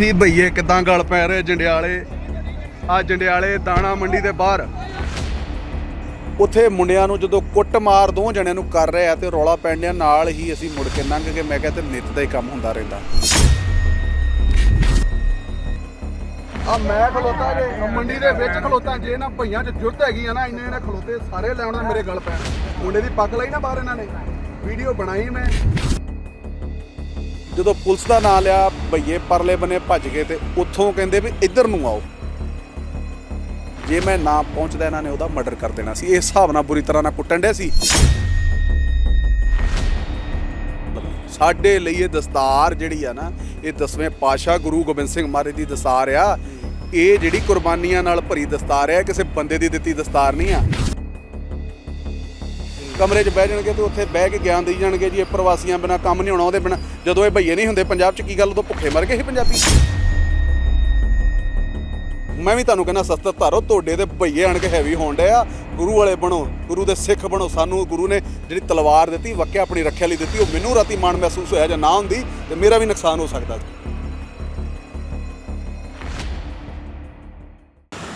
ਸੀ ਭਈਏ, ਕਿਦਾਂ ਗਲ ਪੈ ਰਹੇ ਜੰਡਿਆਲੇ? ਆ ਜੰਡਿਆਲੇ ਦਾਣਾ ਮੰਡੀ ਦੇ ਬਾਹਰ। ਉੱਥੇ ਮੁੰਡਿਆਂ ਨੂੰ ਜਦੋਂ ਕੁੱਟ ਮਾਰ ਦੋ ਜਣਿਆਂ ਨੂੰ ਕਰ ਰਹੇ ਤੇ ਰੌਲਾ ਪੈਂਦਿਆਂ ਨਾਲ ਹੀ ਅਸੀਂ ਮੁੜ ਕੇ ਲੰਘ ਕੇ ਮੈਂ ਕਿਹਾ ਤੇ ਨਿੱਤ ਦਾ ਹੀ ਕੰਮ ਹੁੰਦਾ ਰਹਿੰਦਾ। ਆ ਮੈਂ ਖਲੋਤਾ ਜੇ ਮੰਡੀ ਦੇ ਵਿੱਚ ਖਲੋਤਾ, ਜੇ ਨਾ ਭਈਆਂ 'ਚ ਜੁਰਤ ਹੈਗੀ ਆ ਨਾ, ਇੰਨੇ ਨੇ ਖਲੋਤੇ ਸਾਰੇ ਲੈਣ ਮੇਰੇ ਗਲ ਪੈਣ। ਮੁੰਡੇ ਦੀ ਪੱਗ ਲਈ ਨਾ ਬਾਹਰ ਇਹਨਾਂ ਨੇ। ਵੀਡੀਓ ਬਣਾਈ ਮੈਂ। ਜਦੋਂ ਪੁਲਿਸ ਦਾ ਨਾਂ ਲਿਆ, ਭਈਏ ਪਰਲੇ ਬਨੇ ਭੱਜ ਗਏ ਤੇ ਉੱਥੋਂ ਕਹਿੰਦੇ ਵੀ ਇੱਧਰ ਨੂੰ ਆਓ। ਜੇ ਮੈਂ ਨਾ ਪਹੁੰਚਦਾ, ਇਹਨਾਂ ਨੇ ਉਹਦਾ ਮਰਡਰ ਕਰ ਦੇਣਾ ਸੀ। ਇਸ ਹਿਸਾਬ ਨਾਲ ਬੁਰੀ ਤਰ੍ਹਾਂ ਨਾਲ ਕੁੱਟਣ ਡਿਆ ਸੀ। ਸਾਡੇ ਲਈ ਇਹ ਦਸਤਾਰ ਜਿਹੜੀ ਆ ਨਾ, ਇਹ ਦਸਵੇਂ ਪਾਸ਼ਾ ਗੁਰੂ ਗੋਬਿੰਦ ਸਿੰਘ ਮਹਾਰਾਜ ਦੀ ਦਸਤਾਰ ਆ। ਇਹ ਜਿਹੜੀ ਕੁਰਬਾਨੀਆਂ ਨਾਲ ਭਰੀ ਦਸਤਾਰ ਆ ਕਿਸੇ ਬੰਦੇ ਦੀ ਦਿੱਤੀ ਦਸਤਾਰ ਨਹੀਂ ਆ। ਕਮਰੇ 'ਚ ਬਹਿ ਜਾਣਗੇ ਤੇ ਉੱਥੇ ਬਹਿ ਕੇ ਗਿਆਨ ਦੇਈ ਜਾਣਗੇ ਜੀ, ਇਹ ਪ੍ਰਵਾਸੀਆਂ ਬਿਨਾ ਕੰਮ ਨਹੀਂ ਹੋਣਾ, ਉਹਦੇ ਬਿਨਾ ਜਦੋਂ ਇਹ ਭਈਏ ਨਹੀਂ ਹੁੰਦੇ ਪੰਜਾਬ 'ਚ, ਕੀ ਗੱਲ ਉਦੋਂ ਭੁੱਖੇ ਮਰ ਗਏ ਸੀ ਪੰਜਾਬੀ? ਮੈਂ ਵੀ ਤੁਹਾਨੂੰ ਕਹਿੰਦਾ ਸਸਤਾ ਧਾਰੋ, ਤੁਹਾਡੇ ਤੇ ਭਈਏ ਆਣ ਕੇ ਹੈਵੀ ਹੋਣ ਡਏ ਆ ਗੁਰੂ ਵਾਲੇ ਬਣੋ, ਗੁਰੂ ਦੇ ਸਿੱਖ ਬਣੋ, ਸਾਨੂੰ ਗੁਰੂ ਨੇ ਜਿਹੜੀ ਤਲਵਾਰ ਦਿੱਤੀ, ਵਕਿਆ ਆਪਣੀ ਰੱਖਿਆ ਲਈ ਦਿੱਤੀ, ਉਹ ਮੈਨੂੰ ਰਾਤੀ ਮਾਣ ਮਹਿਸੂਸ ਹੋਇਆ ਜੇ ਨਾ ਹੁੰਦੀ, ਤੇ ਮੇਰਾ ਵੀ ਨੁਕਸਾਨ ਹੋ ਸਕਦਾ ਸੀ।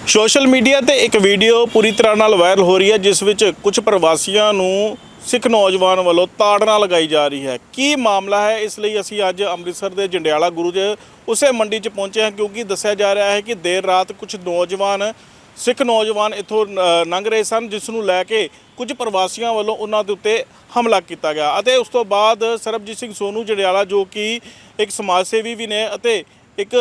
ਸੋਸ਼ਲ ਮੀਡੀਆ ਤੇ ਇੱਕ ਵੀਡੀਓ ਪੂਰੀ ਤਰ੍ਹਾਂ ਨਾਲ ਵਾਇਰਲ ਹੋ ਰਹੀ ਹੈ, ਜਿਸ ਵਿੱਚ ਕੁਝ ਪ੍ਰਵਾਸੀਆਂ ਨੂੰ ਸਿੱਖ ਨੌਜਵਾਨ ਵੱਲੋਂ ਤਾੜਨਾ ਲਗਾਈ ਜਾ ਰਹੀ ਹੈ। ਕੀ ਮਾਮਲਾ ਹੈ? ਇਸ ਲਈ ਅਸੀਂ ਅੱਜ ਅੰਮ੍ਰਿਤਸਰ ਦੇ ਜੰਡਿਆਲਾ ਗੁਰੂ ਦੇ ਉਸੇ ਮੰਡੀ 'ਚ ਪਹੁੰਚੇ ਹਾਂ, ਕਿਉਂਕਿ ਦੱਸਿਆ ਜਾ ਰਿਹਾ ਹੈ ਕਿ ਦੇਰ ਰਾਤ ਕੁਝ ਨੌਜਵਾਨ, ਸਿੱਖ ਨੌਜਵਾਨ ਇੱਥੋਂ ਲੰਘ ਰਹੇ ਸਨ, ਜਿਸ ਨੂੰ ਲੈ ਕੇ ਕੁਝ ਪ੍ਰਵਾਸੀਆਂ ਵੱਲੋਂ ਉਹਨਾਂ ਦੇ ਉੱਤੇ ਹਮਲਾ ਕੀਤਾ ਗਿਆ। ਅਤੇ ਉਸ ਤੋਂ ਬਾਅਦ ਸਰਬਜੀਤ ਸਿੰਘ ਸੋਨੂ ਜੰਡਿਆਲਾ, ਜੋ ਕਿ ਇੱਕ ਸਮਾਜ ਸੇਵੀ ਵੀ ਨੇ ਅਤੇ ਇੱਕ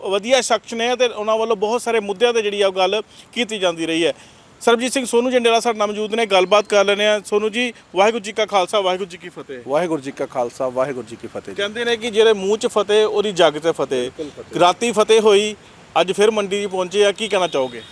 ਵਧੀਆ ਸ਼ਖਸ ਨੇ ਤੇ ਉਹਨਾਂ ਵੱਲੋਂ ਬਹੁਤ ਸਾਰੇ ਮੁੱਦਿਆਂ ਤੇ ਜਿਹੜੀ ਆ ਉਹ ਗੱਲ ਕੀਤੀ ਜਾਂਦੀ ਰਹੀ ਹੈ। ਸਰਬਜੀਤ ਸਿੰਘ ਸੋਨੂ ਜੰਡਿਆਲਾ ਸਾਡੇ ਨਾਲ ਮੌਜੂਦ ਨੇ ਗੱਲਬਾਤ ਕਰ ਲੈਣੇ ਆ ਸੋਨੂ ਜੀ ਵਾਹਿਗੁਰੂ ਜੀ ਕਾ ਖਾਲਸਾ ਵਾਹਿਗੁਰੂ ਜੀ ਕੀ ਫਤਿਹ। ਵਾਹਿਗੁਰੂ ਜੀ ਕਾ ਖਾਲਸਾ ਵਾਹਿਗੁਰੂ ਜੀ ਕੀ ਫਤਿਹ ਕਹਿੰਦੇ ਨੇ ਕਿ ਜਿਹੜੇ ਮੂੰਹ 'ਚ ਫਤਿਹ ਉਹਦੀ ਜੱਗ 'ਤੇ ਫਤਿਹ। ਰਾਤੀ ਫਤਿਹ ਹੋਈ ਅੱਜ ਫਿਰ ਮੰਡੀ 'ਚ ਪਹੁੰਚੇ ਆ ਕੀ ਕਹਿਣਾ ਚਾਹੋਗੇ?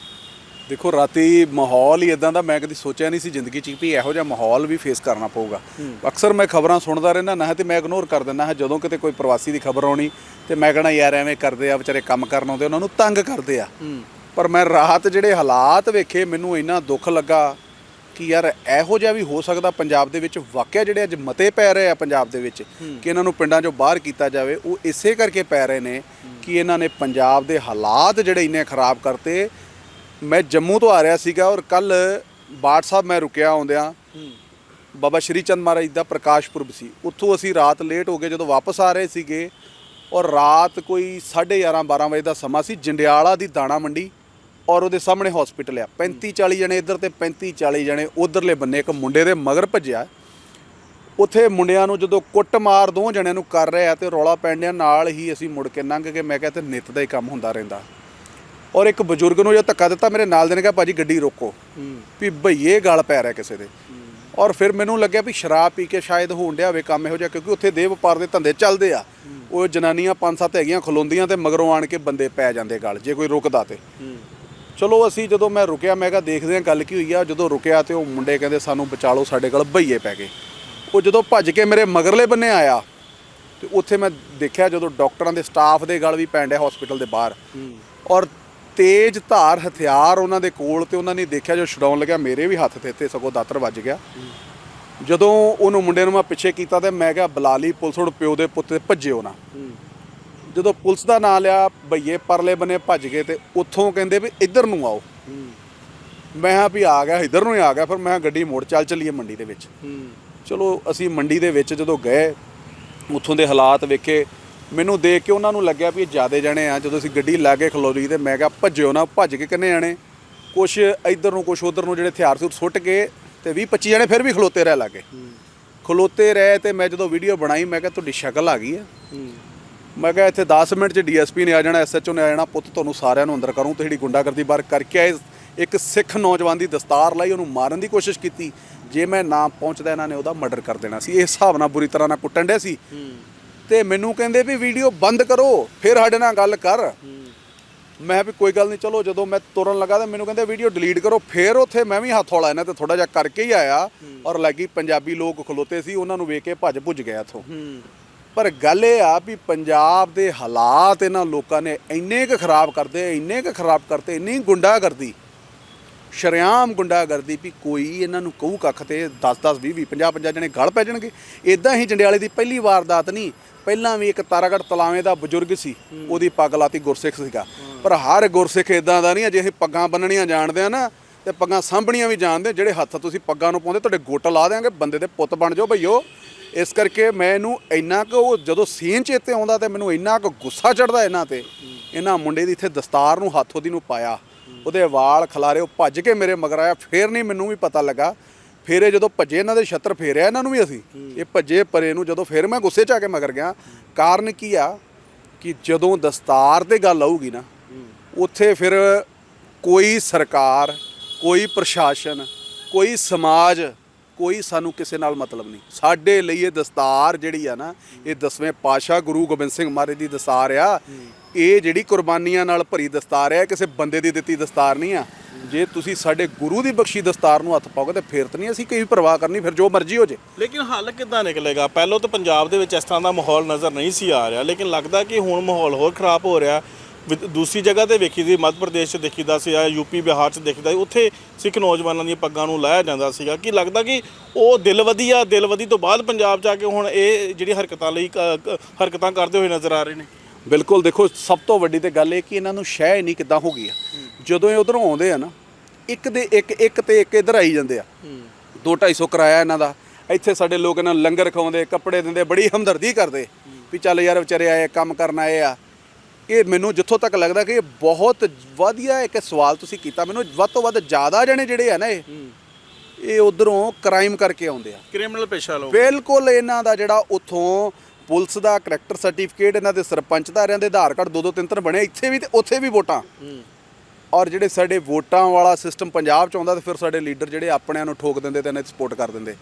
ਦੇਖੋ ਰਾਤੀ ਮਾਹੌਲ ਹੀ ਇਦਾਂ ਦਾ ਮੈਂ ਕਦੀ ਸੋਚਿਆ ਨਹੀਂ ਸੀ ਜ਼ਿੰਦਗੀ 'ਚ ਵੀ ਇਹੋ ਜਿਹਾ ਮਾਹੌਲ ਵੀ ਫੇਸ ਕਰਨਾ ਪਊਗਾ। ਅਕਸਰ ਮੈਂ ਖਬਰਾਂ ਸੁਣਦਾ ਰਹਿੰਦਾ ਨਾ ਤੇ ਮੈਂ ਇਗਨੋਰ ਕਰ ਦਿੰਦਾ ਹਾਂ। ਜਦੋਂ ਕਿਤੇ ਕੋਈ ਪ੍ਰਵਾਸੀ ਦੀ ਖਬਰ ਆਉਣੀ ਤੇ ਮੈਂ ਕਹਣਾ ਯਾਰ ਐਵੇਂ ਕਰਦੇ ਆ ਵਿਚਾਰੇ ਕੰਮ ਕਰਨ ਆਉਂਦੇ ਉਹਨਾਂ ਨੂੰ ਤੰਗ ਕਰਦੇ ਆ। ਪਰ ਮੈਂ ਰਾਤ ਜਿਹੜੇ ਹਾਲਾਤ ਵੇਖੇ ਮੈਨੂੰ ਇੰਨਾ ਦੁੱਖ ਲੱਗਾ ਕਿ ਯਾਰ ਇਹੋ ਜਿਹਾ ਵੀ ਹੋ ਸਕਦਾ ਪੰਜਾਬ ਦੇ ਵਿੱਚ। ਵਾਕਿਆ ਜਿਹੜੇ ਅੱਜ ਮਤੇ ਪੈ ਰਹੇ ਆ ਪੰਜਾਬ ਦੇ ਵਿੱਚ ਕਿ ਇਹਨਾਂ ਨੂੰ ਪਿੰਡਾਂ 'ਚੋਂ ਬਾਹਰ ਕੀਤਾ ਜਾਵੇ ਉਹ ਇਸੇ ਕਰਕੇ ਪੈ ਰਹੇ ਨੇ ਕਿ ਇਹਨਾਂ ਨੇ ਪੰਜਾਬ ਦੇ ਹਾਲਾਤ ਜਿਹੜੇ ਇੰਨੇ ਖਰਾਬ ਕਰਤੇ ਮੈਂ ਜੰਮੂ ਤੋਂ ਆ ਰਿਹਾ ਸੀਗਾ ਔਰ ਕੱਲ ਬਾਟ ਸਾਹਿਬ ਮੈਂ ਰੁਕਿਆ ਆਉਂਦਿਆਂ ਬਾਬਾ ਸ਼੍ਰੀ ਚੰਦ ਮਹਾਰਾਜ ਦਾ ਪ੍ਰਕਾਸ਼ ਪੁਰਬ ਸੀ। ਉੱਥੋਂ ਅਸੀਂ ਰਾਤ ਲੇਟ ਹੋ ਗਏ ਜਦੋਂ ਵਾਪਸ ਆ ਰਹੇ ਸੀਗੇ ਔਰ ਰਾਤ ਕੋਈ 11:30 12 ਵਜੇ ਦਾ ਸਮਾਂ ਸੀ ਜੰਡਿਆਲਾ ਦੀ ਦਾਣਾ ਮੰਡੀ ਔਰ ਉਹਦੇ ਸਾਹਮਣੇ ਹਸਪੀਟਲ ਆ। 35 40 ਜਣੇ ਇੱਧਰ ਤੇ 35 40 ਜਣੇ ਉਧਰਲੇ ਬੰਨੇ ਇੱਕ ਮੁੰਡੇ ਦੇ ਮਗਰ ਭੱਜਿਆ। ਉੱਥੇ ਮੁੰਡਿਆਂ ਨੂੰ ਜਦੋਂ ਕੁੱਟ ਮਾਰ ਦੋ ਜਣਿਆਂ ਨੂੰ ਕਰ ਰਹੇ ਤੇ ਰੌਲਾ ਪੈਂਦਿਆਂ ਨਾਲ ਹੀ ਅਸੀਂ ਮੁੜ ਕੇ ਲੰਘ ਕੇ ਮੈਂ ਕਿਹਾ ਤੇ ਨਿੱਤ ਦਾ ਹੀ ਕੰਮ ਹੁੰਦਾ ਰਹਿੰਦਾ। ਔਰ ਇੱਕ ਬਜ਼ੁਰਗ ਨੂੰ ਜੋ ਧੱਕਾ ਦਿੱਤਾ, ਮੇਰੇ ਨਾਲ ਦੇ ਨੇ ਕਿਹਾ, ਭਾਜੀ, ਗੱਡੀ ਰੋਕੋ। ਵੀ ਭਈਏ ਗਲ ਪੈ ਰਿਹਾ ਕਿਸੇ ਦੇ। ਔਰ ਫਿਰ ਮੈਨੂੰ ਲੱਗਿਆ ਵੀ ਸ਼ਰਾਬ ਪੀ ਕੇ ਸ਼ਾਇਦ ਹੋਣ ਡਿਆ ਹੋਵੇ ਕੰਮ ਇਹੋ ਜਿਹਾ, ਕਿਉਂਕਿ ਉੱਥੇ ਦੇਹ ਵਪਾਰ ਦੇ ਧੰਦੇ ਚੱਲਦੇ ਆ। ਉਹ ਜਨਾਨੀਆਂ ਪੰਜ ਸੱਤ ਹੈਗੀਆਂ ਖਲੋਂਦੀਆਂ ਤੇ ਮਗਰੋਂ ਆਣ ਕੇ ਬੰਦੇ ਪੈ ਜਾਂਦੇ ਗਲ, ਜੇ ਕੋਈ ਰੁਕਦਾ ਤੇ। ਚਲੋ, ਅਸੀਂ ਜਦੋਂ ਮੈਂ ਰੁਕਿਆ, ਮੈਂ ਕਿਹਾ, ਦੇਖਦੇ ਹਾਂ ਗੱਲ ਕੀ ਹੋਈ ਆ। ਜਦੋਂ ਰੁਕਿਆ ਤੇ ਉਹ ਮੁੰਡੇ ਕਹਿੰਦੇ, ਸਾਨੂੰ ਬਚਾ ਲਓ ਸਾਡੇ ਕੋਲ ਭਈਏ ਪੈ ਗਏ। ਉਹ ਜਦੋਂ ਭੱਜ ਕੇ ਮੇਰੇ ਮਗਰਲੇ ਬੰਨੇ ਆਇਆ, ਤੇ ਉੱਥੇ ਮੈਂ ਦੇਖਿਆ ਜਦੋਂ ਡਾਕਟਰਾਂ ਦੇ ਸਟਾਫ ਦੇ ਗਲ ਵੀ ਪੈਣ ਡਿਆ ਹਸਪੀਟਲ ਦੇ ਬਾਹਰ। ਔਰ ਤੇਜ਼ ਧਾਰ ਹਥਿਆਰ ਉਹਨਾਂ ਦੇ ਕੋਲ ਤੇ ਉਹਨਾਂ ਨੇ ਦੇਖਿਆ ਜੋ ਛਡਾਉਣ ਲੱਗਿਆ, ਮੇਰੇ ਵੀ ਹੱਥ ਤੇ ਇੱਥੇ ਸਗੋਂ ਦਾਤਰ ਵੱਜ ਗਿਆ। ਜਦੋਂ ਉਹਨੂੰ ਮੁੰਡੇ ਨੂੰ ਮੈਂ ਪਿੱਛੇ ਕੀਤਾ ਤੇ ਮੈਂ ਕਿਹਾ ਬੁਲਾ ਲਈ ਪੁਲਿਸ ਹੁਣ ਪਿਓ ਦੇ ਪੁੱਤ ਤੇ ਭੱਜਿਓ ਨਾ। ਜਦੋਂ ਪੁਲਿਸ ਦਾ ਨਾਂ ਲਿਆ, ਭਈਏ, ਪਰਲੇ ਬੰਨੇ ਭੱਜ ਗਏ ਤੇ ਉੱਥੋਂ ਕਹਿੰਦੇ ਵੀ ਇੱਧਰ ਨੂੰ ਆਓ। ਮੈਂ ਕਿਹਾ ਵੀ ਆ ਗਿਆ, ਇੱਧਰ ਨੂੰ ਹੀ ਆ ਗਿਆ, ਫਿਰ ਮੈਂ ਗੱਡੀ ਮੋੜ, ਚੱਲ ਚੱਲੀਏ ਮੰਡੀ ਦੇ ਵਿੱਚ। ਚਲੋ ਅਸੀਂ ਮੰਡੀ ਦੇ ਵਿੱਚ ਜਦੋਂ ਗਏ, ਉੱਥੋਂ ਦੇ ਹਾਲਾਤ ਵੇਖੇ ਮੈਨੂੰ ਦੇਖ ਕੇ ਉਹਨਾਂ ਨੂੰ ਲੱਗਿਆ ਵੀ ਇਹ ਜਿਆਦੇ ਜਣੇ ਆ। ਜਦੋਂ ਅਸੀਂ ਗੱਡੀ ਲਾ ਕੇ ਖਲੋਲੀ ਤੇ ਮੈਂ ਕਿਹਾ ਭੱਜਿਓ ਨਾ, ਭੱਜ ਕੇ ਕਿੰਨੇ ਜਾਣੇ? ਕੁਛ ਇੱਧਰ ਨੂੰ, ਕੁਛ ਉਧਰ ਨੂੰ ਜਿਹੜੇ ਹਥਿਆਰ ਸੀ ਸੁੱਟ ਕੇ ਤੇ 20 25 ਜਣੇ ਫਿਰ ਵੀ ਖਲੋਤੇ ਰਹਿ ਲਾਗੇ। ਖਲੋਤੇ ਰਹੇ ਤੇ ਮੈਂ ਜਦੋਂ ਵੀਡੀਓ ਬਣਾਈ, ਮੈਂ ਕਿਹਾ, ਤੁਹਾਡੀ ਸ਼ਕਲ ਆ ਗਈ ਆ। ਮੈਂ ਕਿਹਾ, ਇੱਥੇ 10 ਮਿੰਟ ਚ ਡੀਐਸਪੀ ਨੇ ਆ ਜਾਣਾ ਐਸਐਚਓ ਨੇ ਆ ਜਾਣਾ, ਪੁੱਤ ਤੁਹਾਨੂੰ ਸਾਰਿਆਂ ਨੂੰ ਅੰਦਰ ਕਰੂੰ, ਤੇ ਜਿਹੜੀ ਗੁੰਡਾਗਰਦੀ ਬਾਹਰ ਕਰਕੇ ਆਏ, ਇੱਕ ਸਿੱਖ ਨੌਜਵਾਨ ਦੀ ਦਸਤਾਰ ਲਾਈ, ਉਹਨੂੰ ਮਾਰਨ ਦੀ ਕੋਸ਼ਿਸ਼ ਕੀਤੀ। ਜੇ ਮੈਂ ਨਾ ਪਹੁੰਚਦਾ ਇਹਨਾਂ ਨੇ, ਉਹਦਾ ਮਰਡਰ ਕਰ ਦੇਣਾ ਸੀ। ਇਸ ਹਿਸਾਬ ਨਾਲ ਬੁਰੀ ਤਰ੍ਹਾਂ ਨਾਲ ਕੁੱਟਣ ਡਿਆ ਸੀ। ਤੇ ਮੈਨੂੰ ਕਹਿੰਦੇ ਵੀ ਵੀਡੀਓ ਬੰਦ ਕਰੋ ਫਿਰ ਸਾਡੇ ਨਾਲ ਗੱਲ ਕਰ। ਮੈਂ ਵੀ ਕੋਈ ਗੱਲ ਨਹੀਂ ਚਲੋ ਜਦੋਂ ਮੈਂ ਤੁਰਨ ਲੱਗਾ ਤਾਂ ਮੈਨੂੰ ਕਹਿੰਦੇ ਵੀਡੀਓ ਡਿਲੀਟ ਕਰੋ ਫਿਰ ਉੱਥੇ ਮੈਂ ਵੀ ਹੱਥ ਹੌਲਾ ਇਹਨਾਂ ਤੇ ਥੋੜਾ ਜਿਹਾ ਕਰਕੇ ਹੀ ਆਇਆ ਔਰ ਲੱਗੀ ਪੰਜਾਬੀ ਲੋਕ ਖਲੋਤੇ ਸੀ ਉਹਨਾਂ ਨੂੰ ਵੇਖ ਕੇ ਭੱਜ ਭੁੱਜ ਗਿਆ ਇੱਥੋਂ। ਪਰ ਗੱਲ ਇਹ ਆ ਵੀ ਪੰਜਾਬ ਦੇ ਹਾਲਾਤ ਇਹਨਾਂ ਲੋਕਾਂ ਨੇ ਇੰਨੇ ਕੁ ਖਰਾਬ ਕਰਦੇ ਇੰਨੇ ਕੁ ਖਰਾਬ ਕਰਤੇ ਇੰਨੀ ਗੁੰਡਾ ਕਰਦੀ ਸ਼ਰਿਆਮ ਗੁੰਡਾਗਰਦੀ ਵੀ ਕੋਈ ਇਹਨਾਂ ਨੂੰ ਕਹੂ ਕੱਖ ਤੇ 10 10 20 20 50 50 ਜਣੇ ਗਲ ਪੈ ਜਾਣਗੇ। ਇਦਾਂ ਹੀ ਜੰਡਿਆਲੇ ਦੀ ਪਹਿਲੀ ਵਾਰਦਾਤ ਨਹੀਂ ਪਹਿਲਾਂ ਵੀ ਇੱਕ ਤਾਰਾਗੜ ਤਲਾਵੇਂ ਦਾ ਬਜ਼ੁਰਗ ਸੀ ਉਹਦੀ ਪੱਗ ਲਾਤੀ ਗੁਰਸਿੱਖ ਸੀਗਾ। ਪਰ ਹਰ ਗੁਰਸਿੱਖ ਇਦਾਂ ਦਾ ਨਹੀਂ ਅਜੇ ਇਹ ਪੱਗਾਂ ਬੰਨਣੀਆਂ ਜਾਣਦੇ ਆ ਨਾ ਤੇ ਪੱਗਾਂ ਸਾਂਭਣੀਆਂ ਵੀ ਜਾਣਦੇ ਜਿਹੜੇ ਹੱਥ ਤੁਸੀਂ ਪੱਗਾਂ ਨੂੰ ਪਾਉਂਦੇ ਤੁਹਾਡੇ ਗੁੱਟ ਲਾ ਦੇਾਂਗੇ ਬੰਦੇ ਦੇ ਪੁੱਤ ਬਣ ਜਾਓ ਭਈਓ। ਇਸ ਕਰਕੇ ਮੈਂ ਇਹਨੂੰ ਇੰਨਾ ਕੁ ਉਹ ਜਦੋਂ ਸੀਨ ਚੇਤੇ ਆਉਂਦਾ ਤੇ ਮੈਨੂੰ ਇੰਨਾ ਕੁ ਗੁੱਸਾ ਚੜਦਾ ਇਹਨਾਂ ਤੇ ਇਹਨਾਂ ਮੁੰਡੇ ਦੀ ਇੱਥੇ ਦਸਤਾਰ ਨੂੰ ਹੱਥ ਉਹਦੀ ਨੂੰ ਪਾਇਆ। ਉਹਦੇ ਵਾਲ ਖਲਾਰੇ ਉਹ ਭੱਜ ਕੇ ਮੇਰੇ ਮਗਰ ਆਇਆ, ਫੇਰ ਨਹੀਂ ਮੈਨੂੰ ਵੀ ਪਤਾ ਲੱਗਾ। ਫਿਰ ਇਹ ਜਦੋਂ ਭੱਜੇ, ਇਹਨਾਂ ਦੇ ਛੱਤਰ ਫੇਰਿਆ ਇਹਨਾਂ ਨੂੰ ਵੀ ਅਸੀਂ। ਇਹ ਭੱਜੇ ਪਰੇ ਨੂੰ ਜਦੋਂ ਫਿਰ ਮੈਂ ਗੁੱਸੇ 'ਚ ਆ ਕੇ ਮਗਰ ਗਿਆ, ਕਾਰਨ ਕੀ ਆ ਕਿ ਜਦੋਂ ਦਸਤਾਰ ਤੇ ਗੱਲ ਆਊਗੀ ਨਾ, ਉੱਥੇ ਫਿਰ ਕੋਈ ਸਰਕਾਰ, ਕੋਈ ਪ੍ਰਸ਼ਾਸਨ, ਕੋਈ ਸਮਾਜ ਕੋਈ ਸਾਨੂੰ ਕਿਸੇ ਨਾਲ ਮਤਲਬ ਨਹੀਂ। ਸਾਡੇ ਲਈ ਇਹ ਦਸਤਾਰ ਜਿਹੜੀ ਆ ਨਾ, ਇਹ ਦਸਵੇਂ ਪਾਤਸ਼ਾਹ ਗੁਰੂ ਗੋਬਿੰਦ ਸਿੰਘ ਮਹਾਰਾਜ ਦੀ ਦਸਤਾਰ ਆ। ਇਹ ਜਿਹੜੀ ਕੁਰਬਾਨੀਆਂ ਨਾਲ ਭਰੀ ਦਸਤਾਰ ਆ ਕਿਸੇ ਬੰਦੇ ਦੀ ਦਿੱਤੀ ਦਸਤਾਰ ਨਹੀਂ ਆ। ਜੇ ਤੁਸੀਂ ਸਾਡੇ ਗੁਰੂ ਦੀ ਬਖਸ਼ੀ ਦਸਤਾਰ ਨੂੰ ਹੱਥ ਪਾਓਗੇ ਤੇ ਫਿਰ ਤਾਂ ਨਹੀਂ ਅਸੀਂ ਕੋਈ ਪਰਵਾਹ ਕਰਨੀ, ਫਿਰ ਜੋ ਮਰਜ਼ੀ ਹੋ ਜੇ। ਲੇਕਿਨ ਹੱਲ ਕਿੱਦਾਂ ਨਿਕਲੇਗਾ? ਪਹਿਲਾਂ ਤਾਂ ਪੰਜਾਬ ਦੇ ਵਿੱਚ ਇਸ ਤਰ੍ਹਾਂ ਦਾ ਮਾਹੌਲ ਨਜ਼ਰ ਨਹੀਂ ਸੀ ਆ ਰਿਹਾ, ਲੇਕਿਨ ਲੱਗਦਾ ਕਿ ਹੁਣ ਮਾਹੌਲ ਹੋਰ ਖਰਾਬ ਹੋ ਰਿਹਾ। ਦੂਸਰੀ ਜਗ੍ਹਾ ਤੇ ਵੇਖੀ ਸੀ ਮੱਧ ਪ੍ਰਦੇਸ਼ 'ਚ ਦੇਖੀਦਾ ਸੀ ਆ ਯੂਪੀ ਬਿਹਾਰ 'ਚ ਦੇਖੀਦਾ ਸੀ, ਉੱਥੇ ਸਿੱਖ ਨੌਜਵਾਨਾਂ ਦੀਆਂ ਪੱਗਾਂ ਨੂੰ ਲਾਇਆ ਜਾਂਦਾ ਸੀਗਾ। ਕਿ ਲੱਗਦਾ ਕਿ ਉਹ ਦਿਲ ਵਧੀਆ ਦਿਲ ਵਧੀ ਤੋਂ ਬਾਅਦ ਪੰਜਾਬ 'ਚ ਆ ਕੇ ਹੁਣ ਇਹ ਜਿਹੜੀ ਹਰਕਤਾਂ ਲਈ ਕ- ਹਰਕਤਾਂ ਕਰਦੇ ਹੋਏ ਨਜ਼ਰ ਆ ਰਹੇ ਨੇ? ਬਿਲਕੁਲ ਦੇਖੋ ਸਭ ਤੋਂ ਵੱਡੀ ਤੇ ਗੱਲ ਇਹ ਕਿ ਇਹਨਾਂ ਨੂੰ ਸ਼ਹਿ ਨਹੀਂ ਕਿੱਦਾਂ ਹੋ ਗਈ ਆ। ਜਦੋਂ ਇਹ ਉਧਰੋਂ ਆਉਂਦੇ ਆ ਨਾ ਇੱਕ ਦੇ ਇੱਕ ਇੱਕ ਤੇ ਇੱਕ ਇਧਰ ਆਈ ਜਾਂਦੇ ਆ। 2 250 ਕਿਰਾਇਆ ਇਹਨਾਂ ਦਾ। ਇੱਥੇ ਸਾਡੇ ਲੋਕ ਇਹਨਾਂ ਨੂੰ ਲੰਗਰ ਖਵਾਉਂਦੇ ਕੱਪੜੇ ਦਿੰਦੇ ਬੜੀ ਹਮਦਰਦੀ ਕਰਦੇ। ਵੀ ਚੱਲ ਯਾਰ ਵਿਚਾਰੇ ਆਏ ਕੰਮ ਕਰਨ ਆਏ ਆ। ਇਹ ਮੈਨੂੰ ਜਿੱਥੋਂ ਤੱਕ ਲੱਗਦਾ ਕਿ ਇਹ ਬਹੁਤ ਵਧੀਆ ਇੱਕ ਸਵਾਲ ਤੁਸੀਂ ਕੀਤਾ। ਮੈਨੂੰ ਵੱਧ ਤੋਂ ਵੱਧ ਜ਼ਿਆਦਾ ਜਣੇ ਜਿਹੜੇ ਆ ਨਾ ਇਹ ਇਹ ਉਧਰੋਂ ਕ੍ਰਾਈਮ ਕਰਕੇ ਆਉਂਦੇ ਆ। ਕ੍ਰਿਮੀਨਲ ਪੇਸ਼ਾ ਲੋਕ। ਬਿਲਕੁਲ ਇਹਨਾਂ ਦਾ ਜਿਹੜਾ ਉਥੋਂ ਪੁਲਿਸ ਦਾ ਕਰੈਕਟਰ ਸਰਟੀਫਿਕੇਟ ਇਹਨਾਂ ਦੇ ਸਰਪੰਚ ਦਾ ਰਿਆਂ ਦੇ ਆਧਾਰ ਕਾਰਡ ਦੋ ਦੋ ਤਿੰਨ ਤਿੰਨ ਬਣੇ ਇੱਥੇ ਵੀ ਤੇ ਉੱਥੇ ਵੀ ਵੋਟਾਂ। ਔਰ ਜਿਹੜੇ ਸਾਡੇ ਵੋਟਾਂ ਵਾਲਾ ਸਿਸਟਮ ਪੰਜਾਬ ਚ ਆਉਂਦਾ ਤੇ ਫਿਰ ਸਾਡੇ ਲੀਡਰ ਜਿਹੜੇ ਆਪਣਿਆਂ ਨੂੰ ਠੋਕ ਦਿੰਦੇ ਤੇ ਇਹਨਾਂ ਦੀ ਸਪੋਰਟ ਕਰ ਦਿੰਦੇ।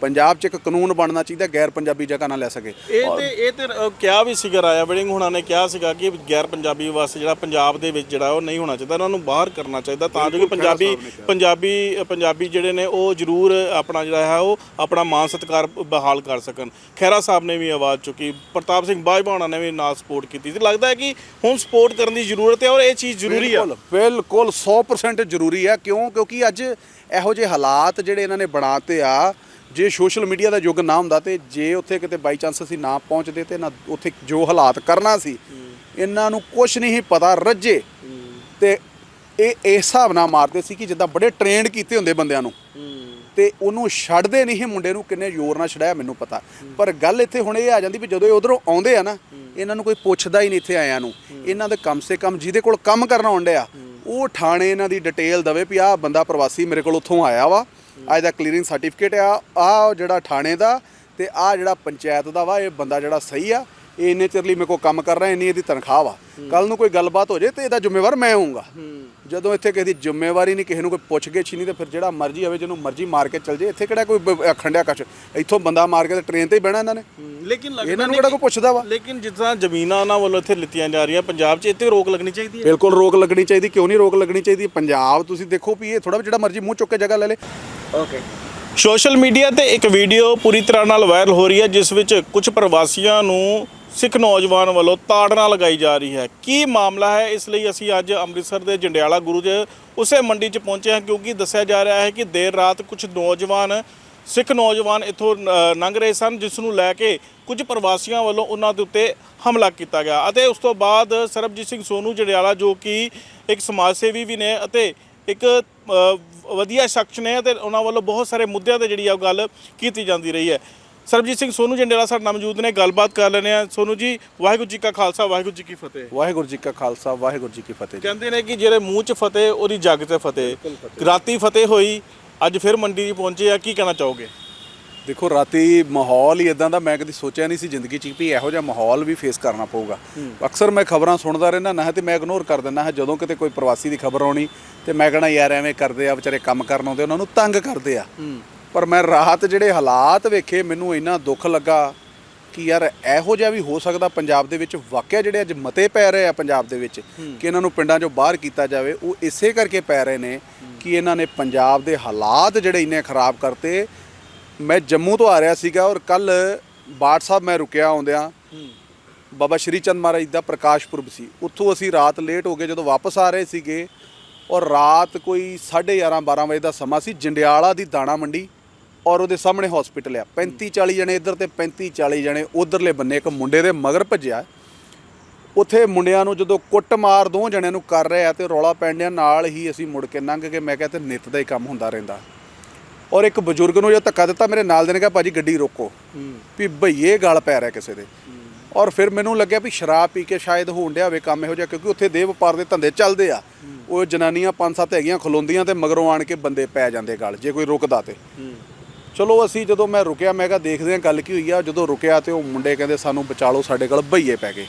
ਪੰਜਾਬ ਚ ਇੱਕ ਕਾਨੂੰਨ ਬਣਨਾ ਚਾਹੀਦਾ ਗੈਰ ਪੰਜਾਬੀ ਜਗ੍ਹਾ ਨਾ ਲੈ ਸਕੇ। ਇਹ ਤੇ ਇਹ ਤੇ ਅ, ਕਿਹਾ ਵੀ ਸੀਗਾ ਰਾਇਆ ਵੜਿੰਗ ਹੁਣਾਂ ਨੇ ਕਿਹਾ ਸੀਗਾ ਕਿ ਗੈਰ ਪੰਜਾਬੀ ਵਾਸਤੇ ਜਿਹੜਾ ਪੰਜਾਬ ਦੇ ਵਿੱਚ ਜਿਹੜਾ ਉਹ ਨਹੀਂ ਹੋਣਾ ਚਾਹੀਦਾ ਉਹਨਾਂ ਨੂੰ ਬਾਹਰ ਕਰਨਾ ਚਾਹੀਦਾ ਤਾਂ ਜੋ ਕਿ ਪੰਜਾਬੀ ਪੰਜਾਬੀ ਪੰਜਾਬੀ ਜਿਹੜੇ ਨੇ ਉਹ ਜ਼ਰੂਰ ਆਪਣਾ ਜਿਹੜਾ ਹੈ ਉਹ ਆਪਣਾ ਮਾਨ ਸਤਿਕਾਰ ਬਹਾਲ ਕਰ ਸਕਣ। ਖੈਰਾ ਸਾਹਿਬ ਨੇ ਵੀ ਆਵਾਜ਼ ਚੁੱਕੀ ਪ੍ਰਤਾਪ ਸਿੰਘ ਬਾਜਵਾਣਾ ਨੇ ਵੀ ਨਾਲ ਸਪੋਰਟ ਕੀਤੀ। ਤੇ ਲੱਗਦਾ ਹੈ ਕਿ ਹੁਣ ਸਪੋਰਟ ਕਰਨ ਦੀ ਜ਼ਰੂਰਤ ਹੈ ਔਰ ਇਹ ਚੀਜ਼ ਜ਼ਰੂਰੀ ਆ। ਬਿਲਕੁਲ। ਬਿਲਕੁਲ 100% ਜ਼ਰੂਰੀ ਹੈ। ਕਿਉਂ? ਕਿਉਂਕਿ ਅੱਜ ਇਹੋ ਜਿਹੇ ਹਾਲਾਤ ਜਿਹੜੇ ਇਹਨਾਂ ਨੇ ਬਣਾਤੇ ਆ, ਜੇ ਸੋਸ਼ਲ ਮੀਡੀਆ ਦਾ ਯੁੱਗ ਨਾ ਹੁੰਦਾ ਤੇ ਜੇ ਉੱਥੇ ਕਿਤੇ ਬਾਈ ਚਾਂਸ ਅਸੀਂ ਨਾ ਪਹੁੰਚਦੇ ਤੇ ਨਾ ਉੱਥੇ ਜੋ ਹਾਲਾਤ ਕਰਨਾ ਸੀ, ਇਹਨਾਂ ਨੂੰ ਕੁਝ ਨਹੀਂ ਪਤਾ ਰੱਜੇ। ਤੇ ਇਹ ਇਸ ਹਿਸਾਬ ਨਾਲ ਮਾਰਦੇ ਸੀ ਕਿ ਜਿੱਦਾਂ ਬੜੇ ਟ੍ਰੇਨਡ ਕੀਤੇ ਹੁੰਦੇ ਬੰਦਿਆਂ ਨੂੰ। ਤੇ ਉਹਨੂੰ ਛੱਡਦੇ ਨਹੀਂ ਸੀ ਮੁੰਡੇ ਨੂੰ, ਕਿੰਨੇ ਜ਼ੋਰ ਨਾਲ ਛੜਾਇਆ ਮੈਨੂੰ ਪਤਾ। ਪਰ ਗੱਲ ਇੱਥੇ ਹੁਣ ਇਹ ਆ ਜਾਂਦੀ ਵੀ ਜਦੋਂ ਇਹ ਉਧਰੋਂ ਆਉਂਦੇ ਆ ਨਾ, ਇਹਨਾਂ ਨੂੰ ਕੋਈ ਪੁੱਛਦਾ ਹੀ ਨਹੀਂ ਇੱਥੇ ਆਇਆਂ ਨੂੰ। ਇਹਨਾਂ ਦੇ ਕਮ ਸੇ ਕਮ ਜਿਹਦੇ ਕੋਲ ਕੰਮ ਕਰਨਾ ਆ ਉਹ ਥਾਣੇ ਇਹਨਾਂ ਦੀ ਡਿਟੇਲ ਦਵੇ ਵੀ ਆਹ ਬੰਦਾ ਪ੍ਰਵਾਸੀ ਮੇਰੇ ਕੋਲ ਉੱਥੋਂ ਆਇਆ ਵਾ। ਅੱਜ ਦਾ ਕਲੀਅਰਿੰਗ ਸਰਟੀਫਿਕੇਟ ਆ ਆ ਜਿਹੜਾ ਥਾਣੇ ਦਾ ਤੇ ਆ ਜਿਹੜਾ ਪੰਚਾਇਤ ਦਾ ਵਾ, ਇਹ ਬੰਦਾ ਜਿਹੜਾ ਸਹੀ ਆ। ਇਹ ਇੰਨੇ ਚਿਰ ਲਈ ਮੇਰੇ ਕੋਲ ਕੰਮ ਕਰ ਰਿਹਾ ਇੰਨੀ ਇਹਦੀ ਤਨਖਾਹ ਵਾ। ਕੱਲ ਨੂੰ ਕੋਈ ਗੱਲਬਾਤ ਹੋ ਜੇ ਤੇ ਇਹਦਾ ਜ਼ਿੰਮੇਵਾਰ ਮੈਂ ਹੋਊਂਗਾ। ਜਦੋਂ ਇੱਥੇ ਕਿਸੇ ਦੀ ਜ਼ਿੰਮੇਵਾਰੀ ਨਹੀਂ ਕਿਸੇ ਨੂੰ ਕੋਈ ਪੁੱਛ ਗਿੱਛ ਨਹੀਂ ਤੇ ਫਿਰ ਜਿਹੜਾ ਮਰਜ਼ੀ ਆਵੇ ਜਿਹਨੂੰ ਮਰਜ਼ੀ ਮਾਰ ਕੇ ਚੱਲ ਜੇ। ਇੱਥੇ ਕਿਹੜਾ ਕੋਈ ਬ- ਖੰਡਿਆ ਕੱਚ? ਇੱਥੋਂ ਬੰਦਾ ਮਾਰ ਕੇ ਤੇ ਟ੍ਰੇਨ ਤੇ ਹੀ ਬਹਿਣਾ ਇਹਨਾਂ ਨੇ। ਲੇਕਿਨ ਲੱਗਦਾ ਇਹਨਾਂ ਨੂੰ ਕਿਹੜਾ ਕੋਈ ਪੁੱਛਦਾ ਵਾ? ਲੇਕਿਨ ਤਰ੍ਹਾਂ ਜ਼ਮੀਨਾਂ ਉਹਨਾਂ ਵੱਲੋਂ ਇੱਥੇ ਲਿੱਤੀਆਂ ਜਾ ਰਹੀਆਂ ਪੰਜਾਬ 'ਚ ਇੱਥੇ ਰੋਕ ਲੱਗਣੀ ਚਾਹੀਦੀ ਹੈ? ਬਿਲਕੁਲ ਰੋਕ ਲੱਗਣੀ ਚਾਹੀਦੀ। ਕਿਉਂ ਨਹੀਂ ਰੋਕ ਲੱਗਣੀ ਚਾਹੀਦੀ? ਪੰਜਾਬ ਤੁਸੀਂ ਦੇਖੋ ਵੀ ਇਹ ਥੋੜਾ ਜਿਹੜਾ ਮਰਜ਼ੀ ਮੂੰਹ ਚੁੱਕ ਕੇ ਜਗ੍ਹਾ ਲੈ ਲੇ। ਓਕੇ ਸੋਸ਼ਲ ਮੀਡੀਆ ਤੇ ਇੱਕ ਵੀਡੀਓ ਪੂਰੀ ਤਰ੍ਹਾਂ ਨਾਲ ਵਾਇਰਲ ਹੋ ਰਹੀ ਹੈ ਜਿਸ ਵਿੱਚ ਕੁਝ ਪ੍ਰਵਾਸੀਆਂ ਨੂੰ ਸਿੱਖ ਨੌਜਵਾਨ ਵੱਲੋਂ ਤਾੜਨਾ ਲਗਾਈ ਜਾ ਰਹੀ ਹੈ। ਕੀ ਮਾਮਲਾ ਹੈ? ਇਸ ਲਈ ਅਸੀਂ ਅੱਜ ਅੰਮ੍ਰਿਤਸਰ ਦੇ ਜੰਡਿਆਲਾ ਗੁਰੂ ਦੇ ਉਸੇ ਮੰਡੀ 'ਚ ਪਹੁੰਚੇ ਹਾਂ ਕਿਉਂਕਿ ਦੱਸਿਆ ਜਾ ਰਿਹਾ ਹੈ ਕਿ ਦੇਰ ਰਾਤ ਕੁਝ ਨੌਜਵਾਨ, ਸਿੱਖ ਨੌਜਵਾਨ ਇੱਥੋਂ ਲੰਘ ਰਹੇ ਸਨ, ਜਿਸ ਨੂੰ ਲੈ ਕੇ ਕੁਝ ਪ੍ਰਵਾਸੀਆਂ ਵੱਲੋਂ ਉਹਨਾਂ ਦੇ ਉੱਤੇ ਹਮਲਾ ਕੀਤਾ ਗਿਆ। ਅਤੇ ਉਸ ਤੋਂ ਬਾਅਦ ਸਰਬਜੀਤ ਸਿੰਘ ਸੋਨੂ ਜੰਡਿਆਲਾ ਜੋ ਕਿ ਇੱਕ ਸਮਾਜ ਸੇਵੀ ਵੀ ਨੇ ਅਤੇ ਇੱਕ ਵਧੀਆ ਸ਼ਖਸ ਨੇ ਅਤੇ ਉਹਨਾਂ ਵੱਲੋਂ ਬਹੁਤ ਸਾਰੇ ਮੁੱਦਿਆਂ ਤੇ ਜਿਹੜੀ ਆ ਉਹ ਗੱਲ ਕੀਤੀ ਜਾਂਦੀ ਰਹੀ ਹੈ। ਸਰਬਜੀਤ ਸਿੰਘ ਸੋਨੂ ਜੰਡਿਆਲਾ ਸਾਡੇ ਨਾਲ ਮੌਜੂਦ ਨੇ ਗੱਲਬਾਤ ਕਰ ਲੈਣੇ ਆ ਸੋਨੂ ਜੀ ਵਾਹਿਗੁਰੂ ਜੀ ਕਾ ਖਾਲਸਾ ਵਾਹਿਗੁਰੂ ਜੀ ਕੀ ਫਤਿਹ। ਵਾਹਿਗੁਰੂ ਜੀ ਕਾ ਖਾਲਸਾ ਵਾਹਿਗੁਰੂ ਜੀ ਕੀ ਫਤਿਹ ਜੀ। ਕਹਿੰਦੇ ਨੇ ਕਿ ਜਿਹੜੇ ਮੂੰਹ 'ਚ ਫਤਿਹ ਉਹਦੀ ਜੱਗ ਤੇ ਫਤਿਹ। ਰਾਤੀ ਫਤਿਹ ਹੋਈ ਅੱਜ ਫਿਰ ਮੰਡੀ 'ਚ ਪਹੁੰਚੇ ਆ ਕੀ ਕਹਿਣਾ ਚਾਹੋਗੇ? ਦੇਖੋ ਰਾਤੀ ਮਾਹੌਲ ਹੀ ਇਦਾਂ ਦਾ ਮੈਂ ਕਦੀ ਸੋਚਿਆ ਨਹੀਂ ਸੀ ਜ਼ਿੰਦਗੀ 'ਚ ਵੀ ਇਹੋ ਜਿਹਾ ਮਾਹੌਲ ਵੀ ਫੇਸ ਕਰਨਾ ਪਊਗਾ। ਅਕਸਰ ਮੈਂ ਖਬਰਾਂ ਸੁਣਦਾ ਰਹਿੰਦਾ ਨਾ ਤੇ ਮੈਂ ਇਗਨੋਰ ਕਰ ਦਿੰਦਾ ਹਾਂ। ਜਦੋਂ ਕਿਤੇ ਕੋਈ ਪ੍ਰਵਾਸੀ ਦੀ ਖਬਰ ਆਉਣੀ ਤੇ ਮੈਂ ਕਹਣਾ ਯਾਰ ਐਵੇਂ ਕਰਦੇ ਆ ਵਿਚਾਰੇ ਕੰਮ ਕਰਨ ਆਉਂਦੇ ਉਹਨਾਂ ਨੂੰ ਤੰਗ ਕਰਦੇ ਆ। ਪਰ ਮੈਂ ਰਾਤ ਜਿਹੜੇ ਹਾਲਾਤ ਵੇਖੇ ਮੈਨੂੰ ਇੰਨਾ ਦੁੱਖ ਲੱਗਾ ਕਿ ਯਾਰ ਇਹੋ ਜਿਹਾ ਵੀ ਹੋ ਸਕਦਾ ਪੰਜਾਬ ਦੇ ਵਿੱਚ। ਵਾਕਿਆ ਜਿਹੜੇ ਅੱਜ ਮਤੇ ਪੈ ਰਹੇ ਆ ਪੰਜਾਬ ਦੇ ਵਿੱਚ ਕਿ ਇਹਨਾਂ ਨੂੰ ਪਿੰਡਾਂ 'ਚੋਂ ਬਾਹਰ ਕੀਤਾ ਜਾਵੇ ਉਹ ਇਸੇ ਕਰਕੇ ਪੈ ਰਹੇ ਨੇ ਕਿ ਇਹਨਾਂ ਨੇ ਪੰਜਾਬ ਦੇ ਹਾਲਾਤ ਜਿਹੜੇ ਇੰਨੇ ਖਰਾਬ ਕਰਤੇ। ਮੈਂ ਜੰਮੂ ਤੋਂ ਆ ਰਿਹਾ ਸੀਗਾ ਔਰ ਕੱਲ ਬਾਟ ਸਾਹਿਬ ਮੈਂ ਰੁਕਿਆ ਆਉਂਦਿਆਂ ਬਾਬਾ ਸ਼੍ਰੀ ਚੰਦ ਮਹਾਰਾਜ ਦਾ ਪ੍ਰਕਾਸ਼ ਪੁਰਬ ਸੀ। ਉੱਥੋਂ ਅਸੀਂ ਰਾਤ ਲੇਟ ਹੋ ਗਏ ਜਦੋਂ ਵਾਪਸ ਆ ਰਹੇ ਸੀਗੇ ਔਰ ਰਾਤ ਕੋਈ 11:30 12 ਵਜੇ ਦਾ ਸਮਾਂ ਸੀ। ਜੰਡਿਆਲਾ ਦੀ ਦਾਣਾ ਮੰਡੀ ਔਰ ਉਹਦੇ ਸਾਹਮਣੇ ਹਸਪੀਟਲ ਆ। 35 40 ਜਣੇ ਇੱਧਰ ਤੇ 35 40 ਜਣੇ ਉਧਰਲੇ ਬੰਨੇ, ਇੱਕ ਮੁੰਡੇ ਦੇ ਮਗਰ ਭੱਜਿਆ। ਉੱਥੇ ਮੁੰਡਿਆਂ ਨੂੰ ਜਦੋਂ ਕੁੱਟਮਾਰ ਦੋ ਜਣਿਆਂ ਨੂੰ ਕਰ ਰਿਹਾ ਤੇ ਰੌਲਾ ਪੈਂਦਿਆਂ ਨਾਲ ਹੀ ਅਸੀਂ ਮੁੜ ਕੇ ਲੰਘ ਕੇ ਮੈਂ ਕਿਹਾ ਤੇ ਨਿੱਤ ਦਾ ਹੀ ਕੰਮ ਹੁੰਦਾ ਰਹਿੰਦਾ। ਔਰ ਇੱਕ ਬਜ਼ੁਰਗ ਨੂੰ ਜੋ ਧੱਕਾ ਦਿੱਤਾ, ਮੇਰੇ ਨਾਲ ਦੇ ਨੇ ਕਿਹਾ, ਭਾਜੀ ਗੱਡੀ ਰੋਕੋ। ਵੀ ਭਈਏ ਗਲ ਪੈ ਰਿਹਾ ਕਿਸੇ ਦੇ। ਔਰ ਫਿਰ ਮੈਨੂੰ ਲੱਗਿਆ ਵੀ ਸ਼ਰਾਬ ਪੀ ਕੇ ਸ਼ਾਇਦ ਹੋਣ ਡਿਆ ਹੋਵੇ, ਕੰਮ ਇਹੋ ਜਿਹਾ, ਕਿਉਂਕਿ ਉੱਥੇ ਦੇਹ ਵਪਾਰ ਦੇ ਧੰਦੇ ਚੱਲਦੇ ਆ। ਉਹ ਜਨਾਨੀਆਂ ਪੰਜ ਸੱਤ ਹੈਗੀਆਂ ਖਲੋਂਦੀਆਂ ਤੇ ਮਗਰੋਂ ਆਣ ਕੇ ਬੰਦੇ ਪੈ ਜਾਂਦੇ ਗਲ, ਜੇ ਕੋਈ ਰੁਕਦਾ ਤੇ। ਚਲੋ ਅਸੀਂ ਜਦੋਂ ਮੈਂ ਰੁਕਿਆ ਮੈਂ ਕਿਹਾ ਦੇਖਦੇ ਹਾਂ ਗੱਲ ਕੀ ਹੋਈ ਆ। ਜਦੋਂ ਰੁਕਿਆ ਤੇ ਉਹ ਮੁੰਡੇ ਕਹਿੰਦੇ ਸਾਨੂੰ ਬਚਾ ਲਓ ਸਾਡੇ ਕੋਲ ਭਈਏ ਪੈ ਗਏ।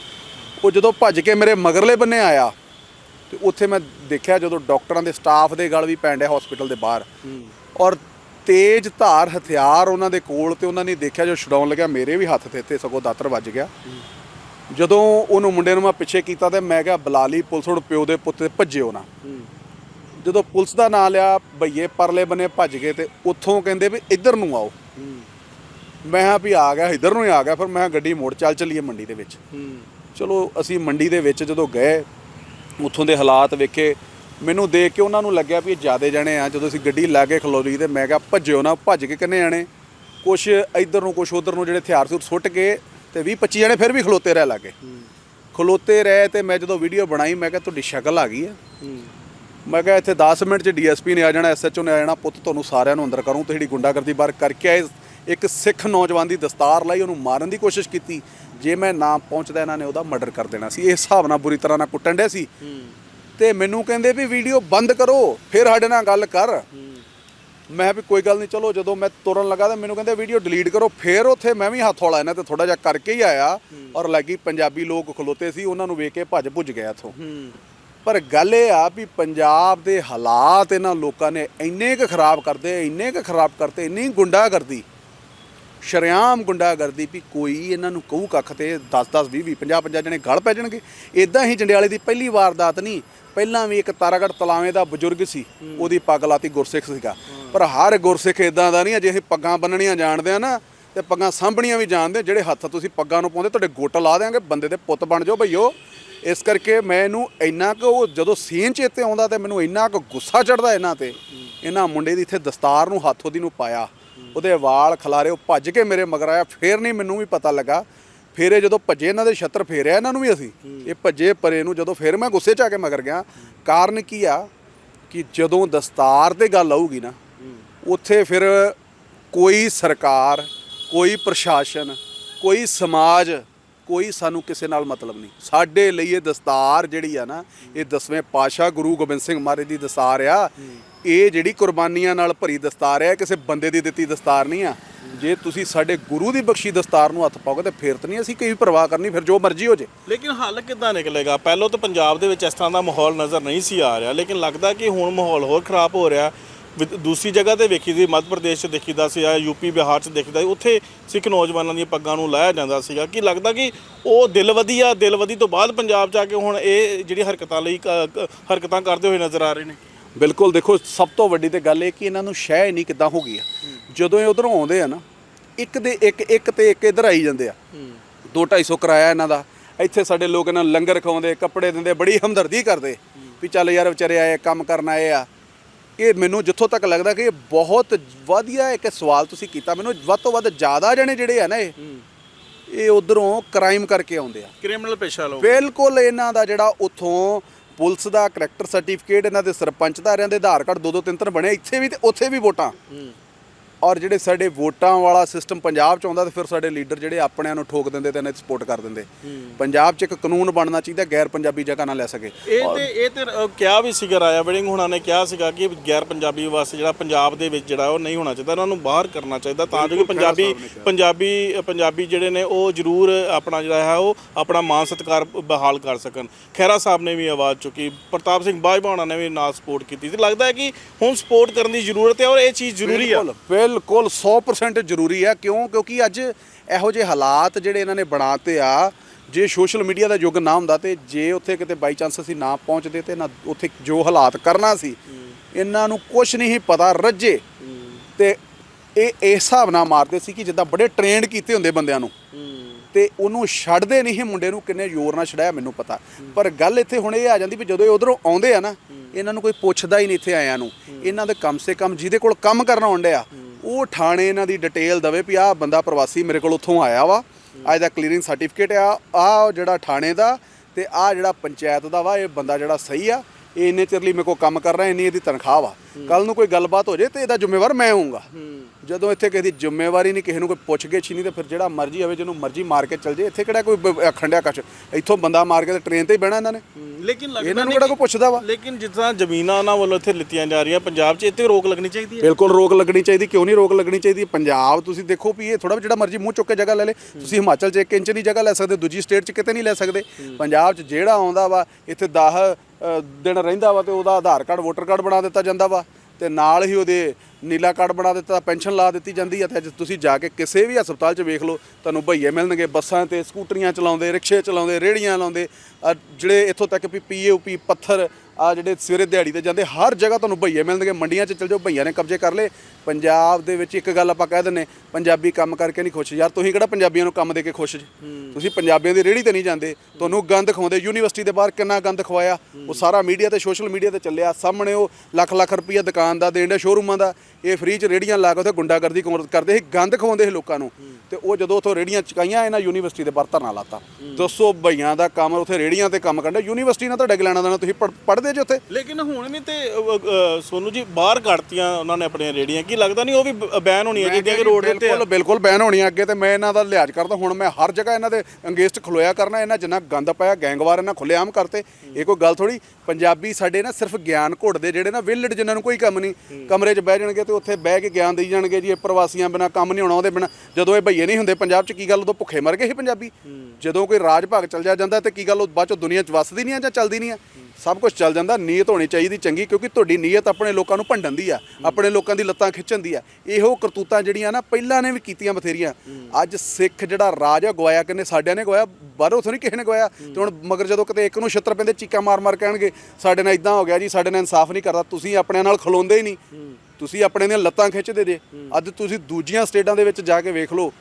ਉਹ ਜਦੋਂ ਭੱਜ ਕੇ ਮੇਰੇ ਮਗਰਲੇ ਬੰਨੇ ਆਇਆ ਤੇ ਉੱਥੇ ਮੈਂ ਦੇਖਿਆ ਜਦੋਂ ਡਾਕਟਰਾਂ ਦੇ ਸਟਾਫ ਦੇ ਗਲ ਵੀ ਪੈਣ ਡਿਆ ਹਸਪੀਟਲ ਦੇ ਬਾਹਰ। ਔਰ ਤੇਜ਼ ਧਾਰ ਹਥਿਆਰ ਉਹਨਾਂ ਦੇ ਕੋਲ ਤੇ ਉਹਨਾਂ ਨੇ ਦੇਖਿਆ ਜੋ ਛਡਾਉਣ ਲੱਗਿਆ ਮੇਰੇ ਵੀ ਹੱਥ ਤੇ ਤੇ ਸਗੋਂ ਦਾਤਰ ਵੱਜ ਗਿਆ। ਜਦੋਂ ਉਹਨੂੰ ਮੁੰਡੇ ਨੂੰ ਮੈਂ ਪਿੱਛੇ ਕੀਤਾ ਤੇ ਮੈਂ ਕਿਹਾ ਬਲਾਲੀ ਪੁਲਿਸ ਹੁਣ ਪਿਓ ਦੇ ਪੁੱਤ ਤੇ ਭੱਜਿਓ ਨਾ। ਜਦੋਂ ਪੁਲਿਸ ਦਾ ਨਾਂ ਲਿਆ, ਭਈਏ ਪਰਲੇ ਬੰਨੇ ਭੱਜ ਗਏ ਤੇ ਉੱਥੋਂ ਕਹਿੰਦੇ ਵੀ ਇੱਧਰ ਨੂੰ ਆਓ। ਮੈਂ ਕਿਹਾ ਵੀ ਆ ਗਿਆ, ਇੱਧਰ ਨੂੰ ਹੀ ਆ ਗਿਆ, ਫਿਰ ਮੈਂ ਗੱਡੀ ਮੋੜ, ਚੱਲ ਚੱਲੀਏ ਮੰਡੀ ਦੇ ਵਿੱਚ। ਚਲੋ ਅਸੀਂ ਮੰਡੀ ਦੇ ਵਿੱਚ ਜਦੋਂ ਗਏ, ਉੱਥੋਂ ਦੇ ਹਾਲਾਤ ਵੇਖੇ, ਮੈਨੂੰ ਦੇਖ ਕੇ ਉਹਨਾਂ ਨੂੰ ਲੱਗਿਆ ਵੀ ਇਹ ਜਿਆਦੇ ਜਣੇ ਆ। ਜਦੋਂ ਅਸੀਂ ਗੱਡੀ ਲਾ ਕੇ ਖਲੋਰੀ ਤੇ ਮੈਂ ਕਿਹਾ ਭੱਜਿਓ ਨਾ, ਭੱਜ ਕੇ ਕਿੰਨੇ ਜਾਣੇ? ਕੁਛ ਇੱਧਰ ਨੂੰ, ਕੁਛ ਉਧਰ ਨੂੰ ਜਿਹੜੇ ਹਥਿਆਰ ਸੀ ਸੁੱਟ ਕੇ ਤੇ 20 25 ਜਣੇ ਫਿਰ ਵੀ ਖਲੋਤੇ ਰਹਿ ਲਾਗੇ। ਖਲੋਤੇ ਰਹੇ ਤੇ ਮੈਂ ਜਦੋਂ ਵੀਡੀਓ ਬਣਾਈ, ਮੈਂ ਕਿਹਾ ਤੁਹਾਡੀ ਸ਼ਕਲ ਆ ਗਈ ਆ। ਮੈਂ ਕਿਹਾ ਇੱਥੇ 10 ਮਿੰਟ ਚ ਡੀਐਸਪੀ ਨੇ ਆ ਜਾਣਾ ਐਸਐਚਓ ਨੇ ਆ ਜਾਣਾ ਪੁੱਤ ਤੁਹਾਨੂੰ ਸਾਰਿਆਂ ਨੂੰ ਅੰਦਰ ਕਰੂੰ ਤੇ ਜਿਹੜੀ ਗੁੰਡਾਗਰਦੀ ਬਾਹਰ ਕਰਕੇ ਆਏ ਇੱਕ ਸਿੱਖ ਨੌਜਵਾਨ ਦੀ ਦਸਤਾਰ ਲਾਈ ਉਹਨੂੰ ਮਾਰਨ ਦੀ ਕੋਸ਼ਿਸ਼ ਕੀਤੀ। ਜੇ ਮੈਂ ਨਾ ਪਹੁੰਚਦਾ ਇਹਨਾਂ ਨੇ ਉਹਦਾ ਮਰਡਰ ਕਰ ਦੇਣਾ ਸੀ। ਇਸ ਹਿਸਾਬ ਨਾਲ ਬੁਰੀ ਤਰ੍ਹਾਂ ਨਾਲ ਕੁੱਟਣ ਡੇ ਸੀ। ਤੇ ਮੈਨੂੰ ਕਹਿੰਦੇ ਵੀ ਵੀਡੀਓ ਬੰਦ ਕਰੋ ਫਿਰ ਸਾਡੇ ਨਾਲ ਗੱਲ ਕਰ। ਮੈਂ ਵੀ ਕੋਈ ਗੱਲ ਨਹੀਂ ਚਲੋ ਜਦੋਂ ਮੈਂ ਤੁਰਨ ਲੱਗਾ ਤਾਂ ਮੈਨੂੰ ਕਹਿੰਦੇ ਵੀਡੀਓ ਡਿਲੀਟ ਕਰੋ ਫਿਰ ਉੱਥੇ ਮੈਂ ਵੀ ਹੱਥ ਹੌਲਾ ਇਹਨਾਂ ਤੇ ਥੋੜਾ ਜਿਹਾ ਕਰਕੇ ਹੀ ਆਇਆ। ਔਰ ਲੱਗੀ ਪੰਜਾਬੀ ਲੋਕ ਖਲੋਤੇ ਸੀ ਉਹਨਾਂ ਨੂੰ ਵੇਖ ਕੇ ਭੱਜ ਭੁੱਜ ਗਿਆ ਇੱਥੋਂ। ਪਰ ਗੱਲ ਇਹ ਆ ਵੀ ਪੰਜਾਬ ਦੇ ਹਾਲਾਤ ਇਹਨਾਂ ਲੋਕਾਂ ਨੇ ਇੰਨੇ ਕੁ ਖਰਾਬ ਕਰਦੇ ਇੰਨੇ ਕੁ ਖਰਾਬ ਕਰਤੇ ਇੰਨੀ ਗੁੰਡਾਗਰਦੀ ਸ਼ਰਿਆਮ ਗੁੰਡਾਗਰਦੀ ਵੀ ਕੋਈ ਇਹਨਾਂ ਨੂੰ ਕਹੂ ਕੱਖ ਤੇ 10 10 20 20 50 50 ਜਣੇ ਗਲ ਪੈ ਜਾਣਗੇ। ਇਦਾਂ ਹੀ ਜੰਡਿਆਲੇ ਦੀ ਪਹਿਲੀ ਵਾਰਦਾਤ ਨਹੀਂ ਪਹਿਲਾਂ ਵੀ ਇੱਕ ਤਾਰਾਗੜ ਤਲਾਵੇਂ ਦਾ ਬਜ਼ੁਰਗ ਸੀ ਉਹਦੀ ਪੱਗ ਲਾਤੀ ਗੁਰਸਿੱਖ ਸੀਗਾ। ਪਰ ਹਰ ਗੁਰਸਿੱਖ ਇਦਾਂ ਦਾ ਨਹੀਂ ਅਜੇ ਅਸੀਂ ਪੱਗਾਂ ਬੰਨਣੀਆਂ ਜਾਣਦੇ ਆ ਨਾ ਤੇ ਪੱਗਾਂ ਸਾਂਭਣੀਆਂ ਵੀ ਜਾਣਦੇ ਜਿਹੜੇ ਹੱਥ ਤੁਸੀਂ ਪੱਗਾਂ ਨੂੰ ਪਾਉਂਦੇ ਤੁਹਾਡੇ ਗੁੱਟ ਲਾ ਦੇਾਂਗੇ ਬੰਦੇ ਦੇ ਪੁੱਤ ਬਣ ਜਾਓ ਭਈਓ ਇਸ ਕਰਕੇ ਮੈਨੂੰ ਇੰਨਾ ਕੁ ਉਹ ਜਦੋਂ ਸੀਨ ਚੇਤੇ ਆਉਂਦਾ ਤੇ ਮੈਨੂੰ ਇੰਨਾ ਕੁ ਗੁੱਸਾ ਚੜਦਾ ਇਹਨਾਂ ਤੇ, ਇਹਨਾਂ ਮੁੰਡੇ ਦੀ ਇੱਥੇ ਦਸਤਾਰ ਨੂੰ, ਹੱਥ ਉਹਦੀ ਨੂੰ ਪਾਇਆ। ਉਹਦੇ ਵਾਲ ਖਲਾਰੇ, ਉਹ ਭੱਜ ਕੇ ਮੇਰੇ ਮਗਰ ਆਇਆ। ਫੇਰ ਨਹੀਂ ਮੈਨੂੰ ਵੀ ਪਤਾ ਲੱਗਾ। ਫਿਰ ਇਹ ਜਦੋਂ ਭੱਜੇ, ਇਹਨਾਂ ਦੇ ਛੱਤਰ ਫੇਰਿਆ ਇਹਨਾਂ ਨੂੰ ਵੀ ਅਸੀਂ। ਇਹ ਭੱਜੇ ਪਰੇ ਨੂੰ ਜਦੋਂ ਫਿਰ ਮੈਂ ਗੁੱਸੇ 'ਚ ਆ ਕੇ ਮਗਰ ਗਿਆ, ਕਾਰਨ ਕੀ ਆ ਕਿ ਜਦੋਂ ਦਸਤਾਰ ਤੇ ਗੱਲ ਆਊਗੀ ਨਾ, ਉੱਥੇ ਫਿਰ ਕੋਈ ਸਰਕਾਰ, ਕੋਈ ਪ੍ਰਸ਼ਾਸਨ, ਕੋਈ ਸਮਾਜ ਕੋਈ ਸਾਨੂੰ ਕਿਸੇ ਨਾਲ ਮਤਲਬ ਨਹੀਂ। ਸਾਡੇ ਲਈ ਇਹ ਦਸਤਾਰ ਜਿਹੜੀ ਆ ਨਾ, ਇਹ ਦਸਵੇਂ ਪਾਤਸ਼ਾਹ ਗੁਰੂ ਗੋਬਿੰਦ ਸਿੰਘ ਮਹਾਰਾਜ ਦੀ ਦਸਤਾਰ ਆ। ਇਹ ਜਿਹੜੀ ਕੁਰਬਾਨੀਆਂ ਨਾਲ ਭਰੀ ਦਸਤਾਰ ਆ ਕਿਸੇ ਬੰਦੇ ਦੀ ਦਿੱਤੀ ਦਸਤਾਰ ਨਹੀਂ ਆ। ਜੇ ਤੁਸੀਂ ਸਾਡੇ ਗੁਰੂ ਦੀ ਬਖਸ਼ੀ ਦਸਤਾਰ ਨੂੰ ਹੱਥ ਪਾਓਗੇ ਤੇ ਫਿਰ ਤਾਂ ਨਹੀਂ ਅਸੀਂ ਕੋਈ ਪਰਵਾਹ ਕਰਨੀ, ਫਿਰ ਜੋ ਮਰਜ਼ੀ ਹੋ ਜੇ। ਲੇਕਿਨ ਹੱਲ ਕਿੱਦਾਂ ਨਿਕਲੇਗਾ? ਪਹਿਲਾਂ ਤਾਂ ਪੰਜਾਬ ਦੇ ਵਿੱਚ ਇਸ ਤਰ੍ਹਾਂ ਦਾ ਮਾਹੌਲ ਨਜ਼ਰ ਨਹੀਂ ਸੀ ਆ ਰਿਹਾ, ਲੇਕਿਨ ਲੱਗਦਾ ਕਿ ਹੁਣ ਮਾਹੌਲ ਹੋਰ ਖਰਾਬ ਹੋ ਰਿਹਾ। ਦੂਸਰੀ ਜਗ੍ਹਾ ਤੇ ਵੇਖੀ ਦੀ ਮੱਧ ਪ੍ਰਦੇਸ਼ 'ਚ ਦੇਖੀਦਾ ਸੀ ਆ ਯੂਪੀ ਬਿਹਾਰ 'ਚ ਦੇਖੀਦਾ ਸੀ ਉੱਥੇ ਸਿੱਖ ਨੌਜਵਾਨਾਂ ਦੀਆਂ ਪੱਗਾਂ ਨੂੰ ਲਾਇਆ ਜਾਂਦਾ ਸੀਗਾ। ਕਿ ਲੱਗਦਾ ਕਿ ਉਹ ਦਿਲ ਵਧੀਆ ਦਿਲ ਵਧੀ ਤੋਂ ਬਾਅਦ ਪੰਜਾਬ 'ਚ ਆ ਕੇ ਹੁਣ ਇਹ ਜਿਹੜੀ ਹਰਕਤਾਂ ਲਈ ਹਰਕਤਾਂ ਕਰਦੇ ਹੋਏ ਨਜ਼ਰ ਆ ਰਹੇ ਨੇ? ਬਿਲਕੁਲ ਦੇਖੋ ਸਭ ਤੋਂ ਵੱਡੀ ਤੇ ਗੱਲ ਇਹ ਕਿ ਇਹਨਾਂ ਨੂੰ ਸ਼ਹਿ ਨਹੀਂ ਕਿੱਦਾਂ ਹੋ ਗਈ ਆ। ਜਦੋਂ ਇਹ ਉਧਰੋਂ ਆਉਂਦੇ ਆ ਨਾ ਇੱਕ ਦੇ ਇੱਕ ਇੱਕ ਤੇ ਇੱਕ ਇਧਰ ਆਈ ਜਾਂਦੇ ਆ। 2-250 ਕਿਰਾਇਆ ਇਹਨਾਂ ਦਾ। ਇੱਥੇ ਸਾਡੇ ਲੋਕ ਇਹਨਾਂ ਨੂੰ ਲੰਗਰ ਖਵਾਉਂਦੇ ਕੱਪੜੇ ਦਿੰਦੇ ਬੜੀ ਹਮਦਰਦੀ ਕਰਦੇ। ਵੀ ਚੱਲ ਯਾਰ ਵਿਚਾਰੇ ਆਏ ਕੰਮ ਕਰਨ ਆਏ ਆ। ਇਹ ਮੈਨੂੰ ਜਿੱਥੋਂ ਤੱਕ ਲੱਗਦਾ ਕਿ ਇਹ ਬਹੁਤ ਵਧੀਆ ਇੱਕ ਸਵਾਲ ਤੁਸੀਂ ਕੀਤਾ। ਮੈਨੂੰ ਵੱਧ ਤੋਂ ਵੱਧ ਜ਼ਿਆਦਾ ਜਣੇ ਜਿਹੜੇ ਆ ਨਾ ਇਹ ਇਹ ਉਧਰੋਂ ਕ੍ਰਾਈਮ ਕਰਕੇ ਆਉਂਦੇ ਆ। ਕ੍ਰਿਮੀਨਲ ਪੇਸ਼ਾ ਲੋਕ। ਬਿਲਕੁਲ ਇਹਨਾਂ ਦਾ ਜਿਹੜਾ ਉਥੋਂ ਪੁਲਿਸ ਦਾ ਕਰੈਕਟਰ ਸਰਟੀਫਿਕੇਟ ਇਹਨਾਂ ਦੇ ਸਰਪੰਚ ਧਾਰਿਆਂ ਦੇ ਆਧਾਰ ਕਾਰਡ ਦੋ ਦੋ ਤਿੰਨ ਤਿੰਨ ਬਣੇ ਇੱਥੇ ਵੀ ਤੇ ਉੱਥੇ ਵੀ ਵੋਟਾਂ। ਔਰ ਜਿਹੜੇ ਸਾਡੇ ਵੋਟਾਂ ਵਾਲਾ ਸਿਸਟਮ ਪੰਜਾਬ ਚ ਆਉਂਦਾ ਤੇ ਫਿਰ ਸਾਡੇ ਲੀਡਰ ਜਿਹੜੇ ਆਪਣਿਆਂ ਨੂੰ ਠੋਕ ਦਿੰਦੇ ਤੇ ਇਹਨਾਂ ਦੀ ਸਪੋਰਟ ਕਰ ਦਿੰਦੇ। ਪੰਜਾਬ ਚ ਇੱਕ ਕਾਨੂੰਨ ਬਣਨਾ ਚਾਹੀਦਾ ਗੈਰ ਪੰਜਾਬੀ ਜਗ੍ਹਾ ਨਾ ਲੈ ਸਕੇ। ਇਹ ਤੇ ਇਹ ਤੇ ਅ, ਕਿਹਾ ਵੀ ਸੀਗਾ ਰਾਇਆ ਵੜਿੰਗ ਹੁਣਾਂ ਨੇ ਕਿਹਾ ਸੀਗਾ ਕਿ ਗੈਰ ਪੰਜਾਬੀ ਵਾਸਤੇ ਜਿਹੜਾ ਪੰਜਾਬ ਦੇ ਵਿੱਚ ਜਿਹੜਾ ਉਹ ਨਹੀਂ ਹੋਣਾ ਚਾਹੀਦਾ ਉਹਨਾਂ ਨੂੰ ਬਾਹਰ ਕਰਨਾ ਚਾਹੀਦਾ ਤਾਂ ਜੋ ਕਿ ਪੰਜਾਬੀ ਪੰਜਾਬੀ ਪੰਜਾਬੀ ਜਿਹੜੇ ਨੇ ਉਹ ਜ਼ਰੂਰ ਆਪਣਾ ਜਿਹੜਾ ਹੈ ਉਹ ਆਪਣਾ ਮਾਨ ਸਤਿਕਾਰ ਬਹਾਲ ਕਰ ਸਕਣ। ਖੈਰਾ ਸਾਹਿਬ ਨੇ ਵੀ ਆਵਾਜ਼ ਚੁੱਕੀ ਪ੍ਰਤਾਪ ਸਿੰਘ ਬਾਜਵਾ ਹੋਣਾ ਨੇ ਵੀ ਨਾਲ ਸਪੋਰਟ ਕੀਤੀ। ਤੇ ਲੱਗਦਾ ਹੈ ਕਿ ਹੁਣ ਸਪੋਰਟ ਕਰਨ ਦੀ ਜ਼ਰੂਰਤ ਹੈ ਔਰ ਇਹ ਚੀਜ਼ ਜ਼ਰੂਰੀ ਆ। ਬਿਲਕੁਲ। ਬਿਲਕੁਲ 100% ਜ਼ਰੂਰੀ ਹੈ। ਕਿਉਂ? ਕਿਉਂਕਿ ਅੱਜ ਇਹੋ ਜਿਹੇ ਹਾਲਾਤ ਜਿਹੜੇ ਇਹਨਾਂ ਨੇ ਬਣਾਤੇ ਆ, ਜੇ ਸੋਸ਼ਲ ਮੀਡੀਆ ਦਾ ਯੁੱਗ ਨਾ ਹੁੰਦਾ ਤੇ ਜੇ ਉੱਥੇ ਕਿਤੇ ਬਾਈ ਚਾਂਸ ਅਸੀਂ ਨਾ ਪਹੁੰਚਦੇ ਤੇ ਨਾ ਉੱਥੇ ਜੋ ਹਾਲਾਤ ਕਰਨਾ ਸੀ, ਇਹਨਾਂ ਨੂੰ ਕੁਝ ਨਹੀਂ ਪਤਾ ਰੱਜੇ। ਤੇ ਇਹ ਇਸ ਹਿਸਾਬ ਨਾਲ ਮਾਰਦੇ ਸੀ ਕਿ ਜਿੱਦਾਂ ਬੜੇ ਟ੍ਰੇਨਡ ਕੀਤੇ ਹੁੰਦੇ ਬੰਦਿਆਂ ਨੂੰ। ਤੇ ਉਹਨੂੰ ਛੱਡਦੇ ਨਹੀਂ ਇਹ ਮੁੰਡੇ ਨੂੰ, ਕਿੰਨੇ ਜ਼ੋਰ ਨਾਲ ਛੜਾਇਆ ਮੈਨੂੰ ਪਤਾ। ਪਰ ਗੱਲ ਇੱਥੇ ਹੁਣ ਇਹ ਆ ਜਾਂਦੀ ਵੀ ਜਦੋਂ ਇਹ ਉਧਰੋਂ ਆਉਂਦੇ ਆ ਨਾ, ਇਹਨਾਂ ਨੂੰ ਕੋਈ ਪੁੱਛਦਾ ਹੀ ਨਹੀਂ ਇੱਥੇ ਆਇਆਂ ਨੂੰ। ਇਹਨਾਂ ਦੇ ਕਮ ਸੇ ਕਮ ਜਿਹਦੇ ਕੋਲ ਕੰਮ ਕਰਨਾ ਹੁੰਦਿਆ ਉਹ ਥਾਣੇ ਇਹਨਾਂ ਦੀ ਡਿਟੇਲ ਦਵੇ ਵੀ ਆਹ ਬੰਦਾ ਪ੍ਰਵਾਸੀ ਮੇਰੇ ਕੋਲ ਉੱਥੋਂ ਆਇਆ ਵਾ। ਅੱਜ ਦਾ ਕਲੀਅਰਿੰਗ ਸਰਟੀਫਿਕੇਟ ਆ। ਆ ਜਿਹੜਾ ਥਾਣੇ ਦਾ ਤੇ ਆ ਜਿਹੜਾ ਪੰਚਾਇਤ ਦਾ ਵਾ, ਇਹ ਬੰਦਾ ਜਿਹੜਾ ਸਹੀ ਆ। ਇਹ ਇੰਨੇ ਚਿਰ ਲਈ ਮੇਰੇ ਕੋਲ ਕੰਮ ਕਰ ਰਿਹਾ ਇੰਨੀ ਇਹਦੀ ਤਨਖਾਹ ਵਾ। ਕੱਲ ਨੂੰ ਕੋਈ ਗੱਲਬਾਤ ਹੋ ਜੇ ਤੇ ਇਹਦਾ ਜ਼ਿੰਮੇਵਾਰ ਮੈਂ ਹੋਊਂਗਾ। ਜਦੋਂ ਇੱਥੇ ਕਿਸੇ ਦੀ ਜ਼ਿੰਮੇਵਾਰੀ ਨਹੀਂ ਕਿਸੇ ਨੂੰ ਕੋਈ ਪੁੱਛ ਗਿੱਛ ਨਹੀਂ ਤੇ ਫਿਰ ਜਿਹੜਾ ਮਰਜ਼ੀ ਆਵੇ ਜਿਹਨੂੰ ਮਰਜ਼ੀ ਮਾਰ ਕੇ ਚੱਲ ਜੇ। ਇੱਥੇ ਕਿਹੜਾ ਕੋਈ ਬ- ਅਖੰਡਿਆ ਕਛ? ਇੱਥੋਂ ਬੰਦਾ ਮਾਰ ਕੇ ਤੇ ਟ੍ਰੇਨ ਤੇ ਹੀ ਬਹਿਣਾ ਇਹਨਾਂ ਨੇ। ਲੇਕਿਨ ਲੱਗਦਾ ਇਹਨਾਂ ਨੂੰ ਕਿਹੜਾ ਕੋਈ ਪੁੱਛਦਾ ਵਾ? ਲੇਕਿਨ ਜਿਸ ਤਰ੍ਹਾਂ ਜ਼ਮੀਨਾਂ ਉਹਨਾਂ ਵੱਲੋਂ ਇੱਥੇ ਲਿੱਤੀਆਂ ਜਾ ਰਹੀਆਂ ਪੰਜਾਬ 'ਚ ਇੱਥੇ ਰੋਕ ਲੱਗਣੀ ਚਾਹੀਦੀ ਹੈ। ਬਿਲਕੁਲ ਰੋਕ ਲੱਗਣੀ ਚਾਹੀਦੀ ਕਿਉਂ ਨਹੀਂ ਰੋਕ ਲੱਗਣੀ ਚਾਹੀਦੀ? ਪੰਜਾਬ ਤੁਸੀਂ ਦੇਖੋ ਵੀ ਇਹ ਥੋੜਾ ਜਿਹੜਾ ਮਰਜ਼ੀ ਮੂੰਹ ਚੁੱਕ ਕੇ ਜਗ੍ਹਾ ਲੈ ਲੇ। ਤੁਸੀਂ ਹਿਮਾਚਲ 'ਚ 1 ਇੰਚ ਦੀ ਜਗ੍ਹਾ ਲੈ ਸਕਦੇ ਦੂਜੀ ਸਟੇਟ 'ਚ ਕਿਤੇ ਨਹੀਂ ਲੈ ਸਕਦੇ। ਪੰਜਾਬ 'ਚ ਜਿਹੜਾ ਆਉਂਦਾ ਵਾ ਇੱਥੇ 10 ਦਿਨ ਰਹਿੰਦਾ ਵਾ ਤੇ ਉਹਦਾ ਆਧਾਰ ਕਾਰਡ, ਵੋਟਰ ਕਾਰਡ ਬਣਾ ਦਿੱਤਾ ਜਾਂਦਾ ਵਾ ਤੇ ਨਾਲ ਹੀ ਉਹਦੇ ਨੀਲਾ ਕਾਰਡ ਬਣਾ ਦਿੱਤਾ ਪੈਨਸ਼ਨ ਲਾ ਦਿੱਤੀ ਜਾਂਦੀ ਹੈ ਤੇ ਅੱਜ ਤੁਸੀਂ ਜਾ ਕੇ ਕਿਸੇ ਵੀ ਹਸਪਤਾਲ 'ਚ ਵੇਖ ਲਓ ਤੁਹਾਨੂੰ ਭਈਏ ਮਿਲਣਗੇ ਬੱਸਾਂ ਤੇ ਸਕੂਟਰੀਆਂ ਚਲਾਉਂਦੇ ਰਿਕਸ਼ੇ ਚਲਾਉਂਦੇ ਰੇੜੀਆਂ ਲਾਉਂਦੇ ਜਿਹੜੇ ਇੱਥੋਂ ਤੱਕ ਵੀ ਪੀਏਓਪੀ ਪੱਥਰ ਆ ਜਿਹੜੇ ਸਵੇਰੇ ਦਿਹਾੜੀ ਤੇ ਜਾਂਦੇ ਹਰ ਜਗ੍ਹਾ ਤੁਹਾਨੂੰ ਭਈਏ ਮਿਲਣਗੇ ਮੰਡੀਆਂ 'ਚ ਚਲ ਜਾਓ ਭਈਆਂ ਨੇ ਕਬਜ਼ੇ ਕਰ ਲਏ। ਪੰਜਾਬ ਦੇ ਵਿੱਚ ਇੱਕ ਗੱਲ ਆਪਾਂ ਕਹਿ ਦਿੰਨੇ ਪੰਜਾਬੀ ਕੰਮ ਕਰਕੇ ਨਹੀਂ ਖੁਸ਼। ਯਾਰ ਤੁਸੀਂ ਕਿਹੜਾ ਪੰਜਾਬੀਆਂ ਨੂੰ ਕੰਮ ਦੇ ਕੇ ਖੁਸ਼ ਜੀ? ਤੁਸੀਂ ਪੰਜਾਬੀਆਂ ਦੀ ਰੇੜੀ ਤੇ ਨਹੀਂ ਜਾਂਦੇ ਤੁਹਾਨੂੰ ਗੰਦ ਖਵਾਉਂਦੇ ਯੂਨੀਵਰਸਿਟੀ ਦੇ ਬਾਹਰ ਕਿੰਨਾ ਗੰਦ ਖਵਾਇਆ? ਉਹ ਸਾਰਾ ਮੀਡੀਆ ਤੇ ਸੋਸ਼ਲ ਮੀਡੀਆ ਤੇ ਚੱਲਿਆ ਸਾਹਮਣੇ ਉਹ ਲੱਖ ਲੱਖ ਰੁਪਈਆ ਦੁਕਾਨ ਦਾ ਦੇਣ ਦੇ ਸ਼ੋਰੂਮਾਂ ਦਾ। ਇਹ ਫ੍ਰੀ ਚ ਰੇੜੀਆਂ ਲਾ ਕੇ ਉੱਥੇ ਗੁੰਡਾਗਰਦੀ ਕੌਰ- ਕਰਦੇ ਸੀ ਗੰਦ ਖਵਾਉਂਦੇ ਸੀ ਲੋਕਾਂ ਨੂੰ। ਤੇ ਉਹ ਜਦੋਂ ਉੱਥੋਂ ਰੇੜੀਆਂ ਚਕਾਈਆਂ ਇਹਨਾਂ ਯੂਨੀਵਰਸਿਟੀ ਦੇ ਬਾਹਰ ਧਰਨਾ ਲਾਤਾ। ਦੱਸੋ ਭਈਆਂ ਦਾ ਕੰਮ ਉੱਥੇ ਰੇੜੀਆਂ ਤੇ ਕੰਮ ਕਰਨਾ ਯੂਨੀਵਰਸਿਟੀ ਨਾਲ ਤੁਹਾਡੇ ਲੈਣਾ ਦੇਣਾ ਤੁਸੀਂ ਪੜ੍ਹਦੇ ਜੇ ਉੱਥੇ। ਲੇਕਿਨ ਹੁਣ ਵੀ ਤੇ ਸੋਨੂ ਜੀ ਬਾਹਰ ਕੱਢਤੀਆਂ ਉਹਨਾਂ ਨੇ ਆਪਣੀਆਂ ਰੇੜੀਆਂ ਕੀ ਲੱਗਦਾ ਨਹੀਂ ਉਹ ਵੀ ਬੈਨ ਹੋਣੀਆਂ ਚਾਹੀਦੀਆਂ ਕਿ ਰੋਡ ਦੇ ਉੱਤੇ ਆ? ਬਿਲਕੁਲ ਬਿਲਕੁਲ ਬੈਨ ਹੋਣੀ ਆ ਅੱਗੇ ਤੇ ਮੈਂ ਇਹਨਾਂ ਦਾ ਲਿਹਾਜ਼ ਕਰਦਾ ਹੁਣ ਮੈਂ ਹਰ ਜਗ੍ਹਾ ਇਹਨਾਂ ਦੇ ਅੰਗੇਸਟ ਖਲੋਇਆ ਕਰਨਾ ਇਹਨਾਂ ਜਿੰਨਾ ਗੰਦ ਪਾਇਆ ਗੈਂਗਵਾਰ ਇਹਨਾਂ ਖੁੱਲੇਆਮ ਕਰਤੇ। ਇਹ ਕੋਈ ਗੱਲ ਥੋੜੀ ਪੰਜਾਬੀ ਸਾਡੇ ਨਾ ਸਿਰਫ ਗਿਆਨ ਘੁੱਟਦੇ ਜਿਹੜੇ ਨਾ ਵਿਲੜ ਜਿਨ੍ਹਾਂ ਨੂੰ ਕੋਈ ਕੰਮ ਨਹੀਂ ਕਮਰੇ 'ਚ ਬਹਿ ਜਾਣਗੇ ਤੇ ਉੱਥੇ ਬਹਿ ਕੇ ਗਿਆਨ ਦੇਈ ਜਾਣਗੇ ਜੀ, ਇਹ ਪ੍ਰਵਾਸੀਆਂ ਬਿਨਾ ਕੰਮ ਨਹੀਂ ਹੋਣਾ, ਉਹਦੇ ਬਿਨਾ ਜਦੋਂ ਇਹ ਭਈਏ ਨਹੀਂ ਹੁੰਦੇ ਪੰਜਾਬ 'ਚ, ਕੀ ਗੱਲ ਉਦੋਂ ਭੁੱਖੇ ਮਰ ਗਏ ਸੀ ਪੰਜਾਬੀ? ਜਦੋਂ ਕੋਈ ਰਾਜ ਭਾਗ ਚਲ ਜਾ ਜਾਂਦਾ ਤੇ ਕੀ ਗੱਲ ਉਹ ਬਾਅਦ 'ਚ ਦੁਨੀਆ 'ਚ ਵੱਸਦੀ ਨਹੀਂ ਆ ਜਾਂ ਚੱਲਦੀ ਨਹੀਂ ਆ? ਸਭ ਕੁਝ ਚੱਲ ਜਾਂਦਾ, ਨੀਅਤ ਹੋਣੀ ਚਾਹੀਦੀ ਚੰਗੀ, ਕਿਉਂਕਿ ਤੁਹਾਡੀ ਨੀਅਤ ਆਪਣੇ ਲੋਕਾਂ ਨੂੰ ਭੰਡਣ ਦੀ ਆ, ਆਪਣੇ ਲੋਕਾਂ ਦੀ ਲੱਤਾਂ ਖਿੱਚਣ ਦੀ ਆ। ਇਹੋ ਕਰਤੂਤਾਂ ਜਿਹੜੀਆਂ ਨਾ ਪਹਿਲਾਂ ਨੇ ਵੀ ਕੀਤੀਆਂ ਬਥੇਰੀਆਂ। ਅੱਜ ਸਿੱਖ ਜਿਹੜਾ ਰਾਜ ਆ, ਗਵਾਇਆ ਕਿੰਨੇ, ਸਾਡਿਆਂ ਨੇ ਗਵਾਇਆ, ਬਾਹਰੋਂ ਥੋੜੀ ਕਿਸੇ ਨੇ ਗਵਾਇਆ। ਤੇ ਹੁਣ ਮਗਰ ਜਦੋਂ ਕਿਤੇ ਇੱਕ ਨੂੰ ਛਿੱਤਰ ਪੈਂਦੇ, ਚੀਕਾਂ ਮਾਰ ਮਾਰ ਕਹਿਣਗੇ, ਸਾਡੇ ਨਾਲ ਇਦਾਂ ਹੋ ਗਿਆ ਜੀ, ਸਾਡੇ ਨਾਲ ਇਨਸਾਫ ਨਹੀਂ ਕਰਦਾ, ਤੁਸੀਂ ਆਪਣੇ ਨਾਲ ਖਲੋਂਦੇ ਹੀ ਨਹੀਂ। ਤੁਸੀਂ ਆਪਣੇ ਦੀਆਂ ਲੱਤਾਂ ਖਿੱਚਦੇ ਜੇ। ਅੱਜ ਤੁਸੀਂ ਦੂਜੀਆਂ ਸਟੇਟਾਂ ਦੇ ਵਿੱਚ ਜਾ ਕੇ ਵੇਖ ਲਓ।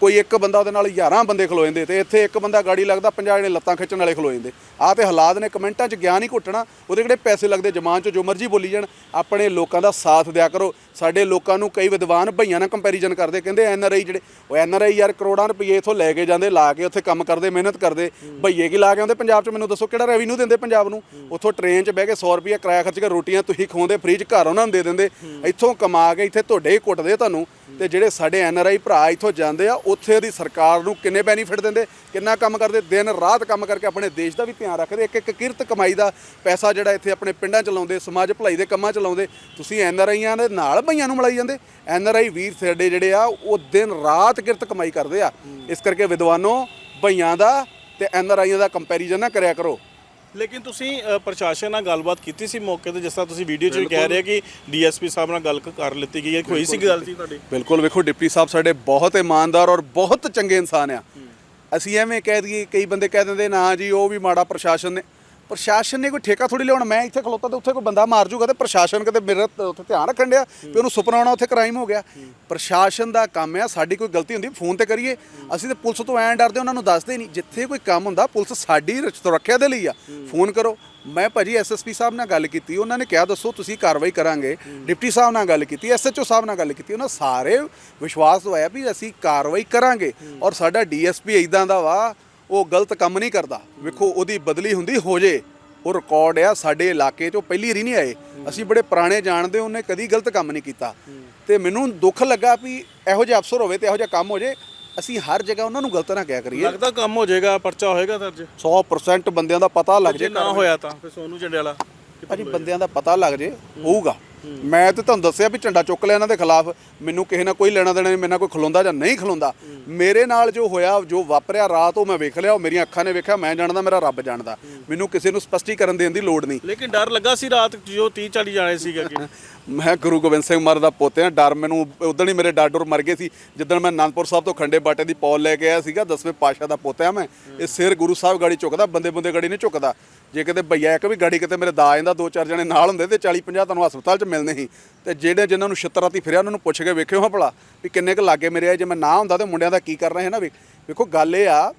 ਕੋਈ ਇੱਕ ਬੰਦਾ ਉਹਦੇ ਨਾਲ 11 ਬੰਦੇ ਖਲੋ ਜਾਂਦੇ ਤੇ ਇੱਥੇ ਇੱਕ ਬੰਦਾ ਗਾੜੀ ਲੱਗਦਾ 50 ਜਿਹੜੇ ਲੱਤਾਂ ਖਿੱਚਣ ਵਾਲੇ ਖਲੋ ਜਾਂਦੇ। ਆਹ ਤੇ ਹਾਲਾਤ ਨੇ ਕਮੈਂਟਾਂ 'ਚ ਗਿਆਨ ਹੀ ਘੁੱਟਣਾ ਉਹਦੇ ਕਿਹੜੇ ਪੈਸੇ ਲੱਗਦੇ ਜਮਾਨ 'ਚ ਜੋ ਮਰਜ਼ੀ ਬੋਲੀ ਜਾਣ ਆਪਣੇ ਲੋਕਾਂ ਦਾ ਸਾਥ ਦਿਆ ਕਰੋ। ਸਾਡੇ ਲੋਕਾਂ ਨੂੰ ਕਈ ਵਿਦਵਾਨ ਭਈਆਂ ਨਾਲ ਕੰਪੈਰੀਜ਼ਨ ਕਰਦੇ, ਕਹਿੰਦੇ ਐਨ ਆਰ ਆਈ ਜਿਹੜੇ, ਉਹ ਐਨ ਆਰ ਆਈ ਯਾਰ ਕਰੋੜਾਂ ਰੁਪਏ ਇਥੋਂ ਲੈ ਕੇ ਜਾਂਦੇ, ਲਾ ਕੇ ਉੱਥੇ ਕੰਮ ਕਰਦੇ, ਮਿਹਨਤ ਕਰਦੇ। ਭਈਏ ਕੀ ਲਾ ਕੇ ਆਉਂਦੇ? ਪੰਜਾਬ 'ਚ ਮੈਨੂੰ ਦੱਸੋ, ਕਿਹੜਾ ਰੈਵਨਿਊ ਦਿੰਦੇ ਪੰਜਾਬ ਨੂੰ? ਉੱਥੋਂ ਟ੍ਰੇਨ 'ਚ ਬਹਿ ਕੇ 100 ਰੁਪਏ ਕਿਰਾਇਆ ਖਰਚ ਕੇ ਰੋਟੀਆਂ ਤੁਸੀਂ ਖਵਾਉਂਦੇ ਫ੍ਰੀ 'ਚ ਘਰ ਉਹਨਾਂ ਨੂੰ ਦੇ ਦਿੰਦੇ। ਇੱਥੋਂ ਕਮਾ ਕੇ ਇੱਥੇ ਤੁਹਾਡੇ ਹੀ ਕੁੱਟਦੇ ਤੁਹਾਨੂੰ। ਤੇ ਜਿਹੜੇ ਸਾਡੇ ਐਨ ਆਰ ਆਈ ਭਰਾ ਇੱਥੋਂ ਜਾਂਦੇ ਆ, ਉੱਥੇ ਦੀ ਸਰਕਾਰ ਨੂੰ ਕਿੰਨੇ ਬੈਨੀਫਿਟ ਦਿੰਦੇ? ਕਿੰਨਾ ਕੰਮ ਕਰਦੇ? ਦਿਨ ਰਾਤ ਕੰਮ ਕਰਕੇ ਆਪਣੇ ਦੇਸ਼ ਦਾ ਵੀ ਧਿਆਨ ਰੱਖਦੇ। ਇੱਕ ਇੱਕ ਕਿਰਤ ਕਮਾਈ ਦਾ ਪੈਸਾ ਜਿਹੜਾ ਇੱਥੇ ਆਪਣੇ ਪਿੰਡਾਂ ਚ ਲਾਉਂਦੇ, ਸਮਾਜ ਭਲਾਈ ਦੇ ਕੰਮਾਂ ਚ ਲਾਉਂਦੇ। ਤੁਸੀਂ ਐਨ ਆਰ ਆਈਆਂ ਦੇ ਨਾਲ ਭਈਆਂ ਨੂੰ ਮਿਲਾਈ ਜਾਂਦੇ। ਐਨ ਆਰ ਆਈ ਵੀਰ ਸਾਡੇ ਜਿਹੜੇ ਆ ਉਹ ਦਿਨ ਰਾਤ ਕਿਰਤ ਕਮਾਈ ਕਰਦੇ ਆ। ਇਸ ਕਰਕੇ ਵਿਦਵਾਨੋ ਭਈਆਂ ਦਾ ਤੇ ਐਨ ਆਰ ਆਈਆਂ ਦਾ ਕੰਪੈਰੀਜ਼ਨ ਨਾ ਕਰਿਆ ਕਰੋ। ਲੇਕਿਨ ਤੁਸੀਂ ਪ੍ਰਸ਼ਾਸਨ ਨਾਲ ਗੱਲਬਾਤ ਕੀਤੀ ਸੀ ਮੌਕੇ ਤੇ ਜਿਸ ਤਰ੍ਹਾਂ ਤੁਸੀਂ ਵੀਡੀਓ 'ਚ ਵੀ ਕਹਿ ਰਹੇ ਕਿ ਡੀਐਸਪੀ ਸਾਹਿਬ ਨਾਲ ਗੱਲ ਕਰ ਲਿੱਤੀ ਗਈ ਹੈ। ਕੋਈ ਸੀ ਗੱਲ ਸੀ ਤੁਹਾਡੀ? ਬਿਲਕੁਲ ਵੇਖੋ ਡਿਪਟੀ ਸਾਹਿਬ ਸਾਡੇ ਬਹੁਤ ਇਮਾਨਦਾਰ ਔਰ ਬਹੁਤ ਚੰਗੇ ਇਨਸਾਨ ਆ। ਅਸੀਂ ਐਵੇਂ ਕਹਿ ਦਈਏ ਕਈ ਬੰਦੇ ਕਹਿ ਦਿੰਦੇ ਨਾ ਜੀ ਉਹ ਵੀ ਮਾੜਾ ਪ੍ਰਸ਼ਾਸਨ ਨੇ। ਪ੍ਰਸ਼ਾਸਨ ਨੇ ਕੋਈ ਠੇਕਾ ਥੋੜੀ ਲਿਆਉਣਾ? ਮੈਂ ਇੱਥੇ ਖਲੋਤਾ ਤੇ ਉੱਥੇ ਕੋਈ ਬੰਦਾ ਮਾਰ ਜੂਗਾ ਤੇ ਪ੍ਰਸ਼ਾਸਨ ਕਦੇ ਮੇਰਾ ਉੱਥੇ ਧਿਆਨ ਰੱਖਣ ਡਿਆ ਵੀ ਉਹਨੂੰ ਸੁਪਨਾਉਣਾ ਉੱਥੇ ਕ੍ਰਾਈਮ ਹੋ ਗਿਆ। ਪ੍ਰਸ਼ਾਸਨ ਦਾ ਕੰਮ ਆ, ਸਾਡੀ ਕੋਈ ਗਲਤੀ ਹੁੰਦੀ, ਫੋਨ ਤੇ ਕਰੀਏ। ਅਸੀਂ ਤੇ ਪੁਲਿਸ ਤੋਂ ਐਂ ਡਰਦੇ, ਉਹਨਾਂ ਨੂੰ ਦੱਸਦੇ ਨਹੀਂ। ਜਿੱਥੇ ਕੋਈ ਕੰਮ ਹੁੰਦਾ, ਪੁਲਿਸ ਸਾਡੀ ਸੁਰੱਖਿਆ ਦੇ ਲਈ ਆ। ਫੋਨ ਕਰੋ। ਮੈਂ ਭਾਜੀ ਐਸਐਸਪੀ ਸਾਹਿਬ ਨਾਲ ਗੱਲ ਕੀਤੀ, ਉਹਨਾਂ ਨੇ ਕਿਹਾ, ਦੱਸੋ ਤੁਸੀਂ ਕਾਰਵਾਈ ਕਰਾਂਗੇ। ਡਿਪਟੀ ਸਾਹਿਬ ਨਾਲ ਗੱਲ ਕੀਤੀ ਐਸਐਚਓ ਸਾਹਿਬ ਨਾਲ ਗੱਲ ਕੀਤੀ, ਉਹਨਾਂ ਸਾਰੇ ਵਿਸ਼ਵਾਸ ਦਵਾਇਆ ਵੀ ਅਸੀਂ ਕਾਰਵਾਈ ਕਰਾਂਗੇ। ਔਰ ਸਾਡਾ ਡੀਐਸਪੀ ਇਦਾਂ ਦਾ ਵਾ ਉਹ ਗਲਤ ਕੰਮ ਨਹੀਂ ਕਰਦਾ। ਵੇਖੋ ਉਹਦੀ ਬਦਲੀ ਹੁੰਦੀ ਹੋ ਜੇ। ਉਹ ਰਿਕਾਰਡ ਆ ਸਾਡੇ ਇਲਾਕੇ 'ਚੋਂ ਪਹਿਲੀ ਵਾਰੀ ਨਹੀਂ ਆਏ। ਅਸੀਂ ਬੜੇ ਪੁਰਾਣੇ ਜਾਣਦੇ ਉਹਨੇ ਕਦੀ ਗਲਤ ਕੰਮ ਨਹੀਂ ਕੀਤਾ। ਤੇ ਮੈਨੂੰ ਦੁੱਖ ਲੱਗਾ ਵੀ ਇਹੋ ਜਿਹਾ ਅਫਸਰ ਹੋਵੇ ਤੇ ਇਹੋ ਜਿਹਾ ਕੰਮ ਹੋ ਜੇ। ਅਸੀਂ ਹਰ ਜਗ੍ਹਾ ਉਹਨਾਂ ਨੂੰ ਗਲਤ ਨਾ ਕਿਹਾ ਕਰੀਏ। ਲੱਗਦਾ ਕੰਮ ਹੋ ਜਾਏਗਾ ਪਰਚਾ ਹੋਏਗਾ ਦਰਜ 100% ਬੰਦਿਆਂ ਦਾ ਪਤਾ ਲੱਗ ਜੇ ਜੇ ਨਾ ਹੋਇਆ ਤਾਂ ਫਿਰ ਸੋਨੂ ਜੰਡਿਆਲਾ ਭਾਜੀ ਬੰਦਿਆਂ ਦਾ ਪਤਾ ਲੱਗ ਜੇ ਹੋਊਗਾ। ਮੈਂ ਤੇ ਤੁਹਾਨੂੰ ਦੱਸਿਆ ਵੀ ਝੰਡਾ ਚੁੱਕ ਲਿਆ ਇਹਨਾਂ ਦੇ ਖਿਲਾਫ। ਮੈਨੂੰ ਕਿਸੇ ਨਾਲ ਕੋਈ ਲੈਣਾ ਦੇਣਾ ਨਹੀਂ ਮੇਰੇ ਨਾਲ ਕੋਈ ਖਲੋਂਦਾ ਜਾਂ ਨਹੀਂ ਖਲੋਂਦਾ। ਮੇਰੇ ਨਾਲ ਜੋ ਹੋਇਆ ਜੋ ਵਾਪਰਿਆ ਰਾਤ ਉਹ ਮੈਂ ਵੇਖ ਲਿਆ ਉਹ ਮੇਰੀਆਂ ਅੱਖਾਂ ਨੇ ਵੇਖਿਆ ਮੈਂ ਜਾਣਦਾ ਮੇਰਾ ਰੱਬ ਜਾਣਦਾ। ਮੈਨੂੰ ਕਿਸੇ ਨੂੰ ਸਪਸ਼ਟੀਕਰਨ ਦੇਣ ਦੀ ਲੋੜ ਨਹੀਂ। ਲੇਕਿਨ ਡਰ ਲੱਗਾ ਸੀ ਰਾਤ ਜੋ 30 40 ਜਾਣੇ ਸੀਗਾ ਕਿ ਮੈਂ ਗੁਰੂ ਗੋਬਿੰਦ ਸਿੰਘ ਮਹਾਰਾਜ ਦਾ ਪੋਤੇ ਆ ਡਰ ਮੈਨੂੰ ਉਦੋਂ ਹੀ ਮੇਰੇ ਡਰ ਡਰ ਮਰ ਗਏ ਸੀ ਜਦੋਂ ਮੈਂ ਅਨੰਦਪੁਰ ਸਾਹਿਬ ਤੋਂ ਖੰਡੇ ਬਾਟੇ ਦੀ ਪੌਲ ਲੈ ਕੇ ਆਇਆ ਸੀਗਾ ਦਸਵੇਂ ਪਾਸ਼ਾ ਦਾ ਪੋਤਾ ਮੈਂ। ਇਹ ਸਿਰ ਗੁਰੂ ਸਾਹਿਬ ਗਾੜੀ ਝੁਕਦਾ ਬੰਦੇ ਬੰਦੇ ਗਾੜੀ ਨਹੀਂ ਝੁਕਦਾ ਜੇ ਕਿਤੇ ਭਈਆ ਇੱਕ ਵੀ ਗਾੜੀ ਕਿਤੇ ਮੇਰੇ ਦਾ ਜਾਂਦਾ ਦੋ ਚਾਰ ਜਣੇ ਨਾਲ ਹੁੰਦੇ ਤੇ 40 50 ਤੁਹਾਨੂੰ ਹਸਪਤਾਲ 'ਚ ਮਿਲਨੇ ਸੀ। ਤੇ ਜਿਹੜੇ ਜਿਨ੍ਹਾਂ ਨੂੰ ਛਿੱਤਰ ਰਾਤੀ ਫਿਰਿਆ ਉਹਨਾਂ ਨੂੰ ਪੁੱਛ ਕੇ ਵੇਖਿਓ ਹਾਂ ਭਲਾ ਵੀ ਕਿੰਨੇ ਕੁ ਲਾਗੇ ਮੇਰੇ ਆ। ਜੇ ਮੈਂ ਨਾ ਹੁੰਦਾ ਤੇ ਮੁੰਡਿਆਂ ਦਾ ਕੀ ਕਰ ਰਹੇ ਹੈ ਨਾ ਵੇ- ਵੇਖੋ ਗੱਲ ਇਹ ਆ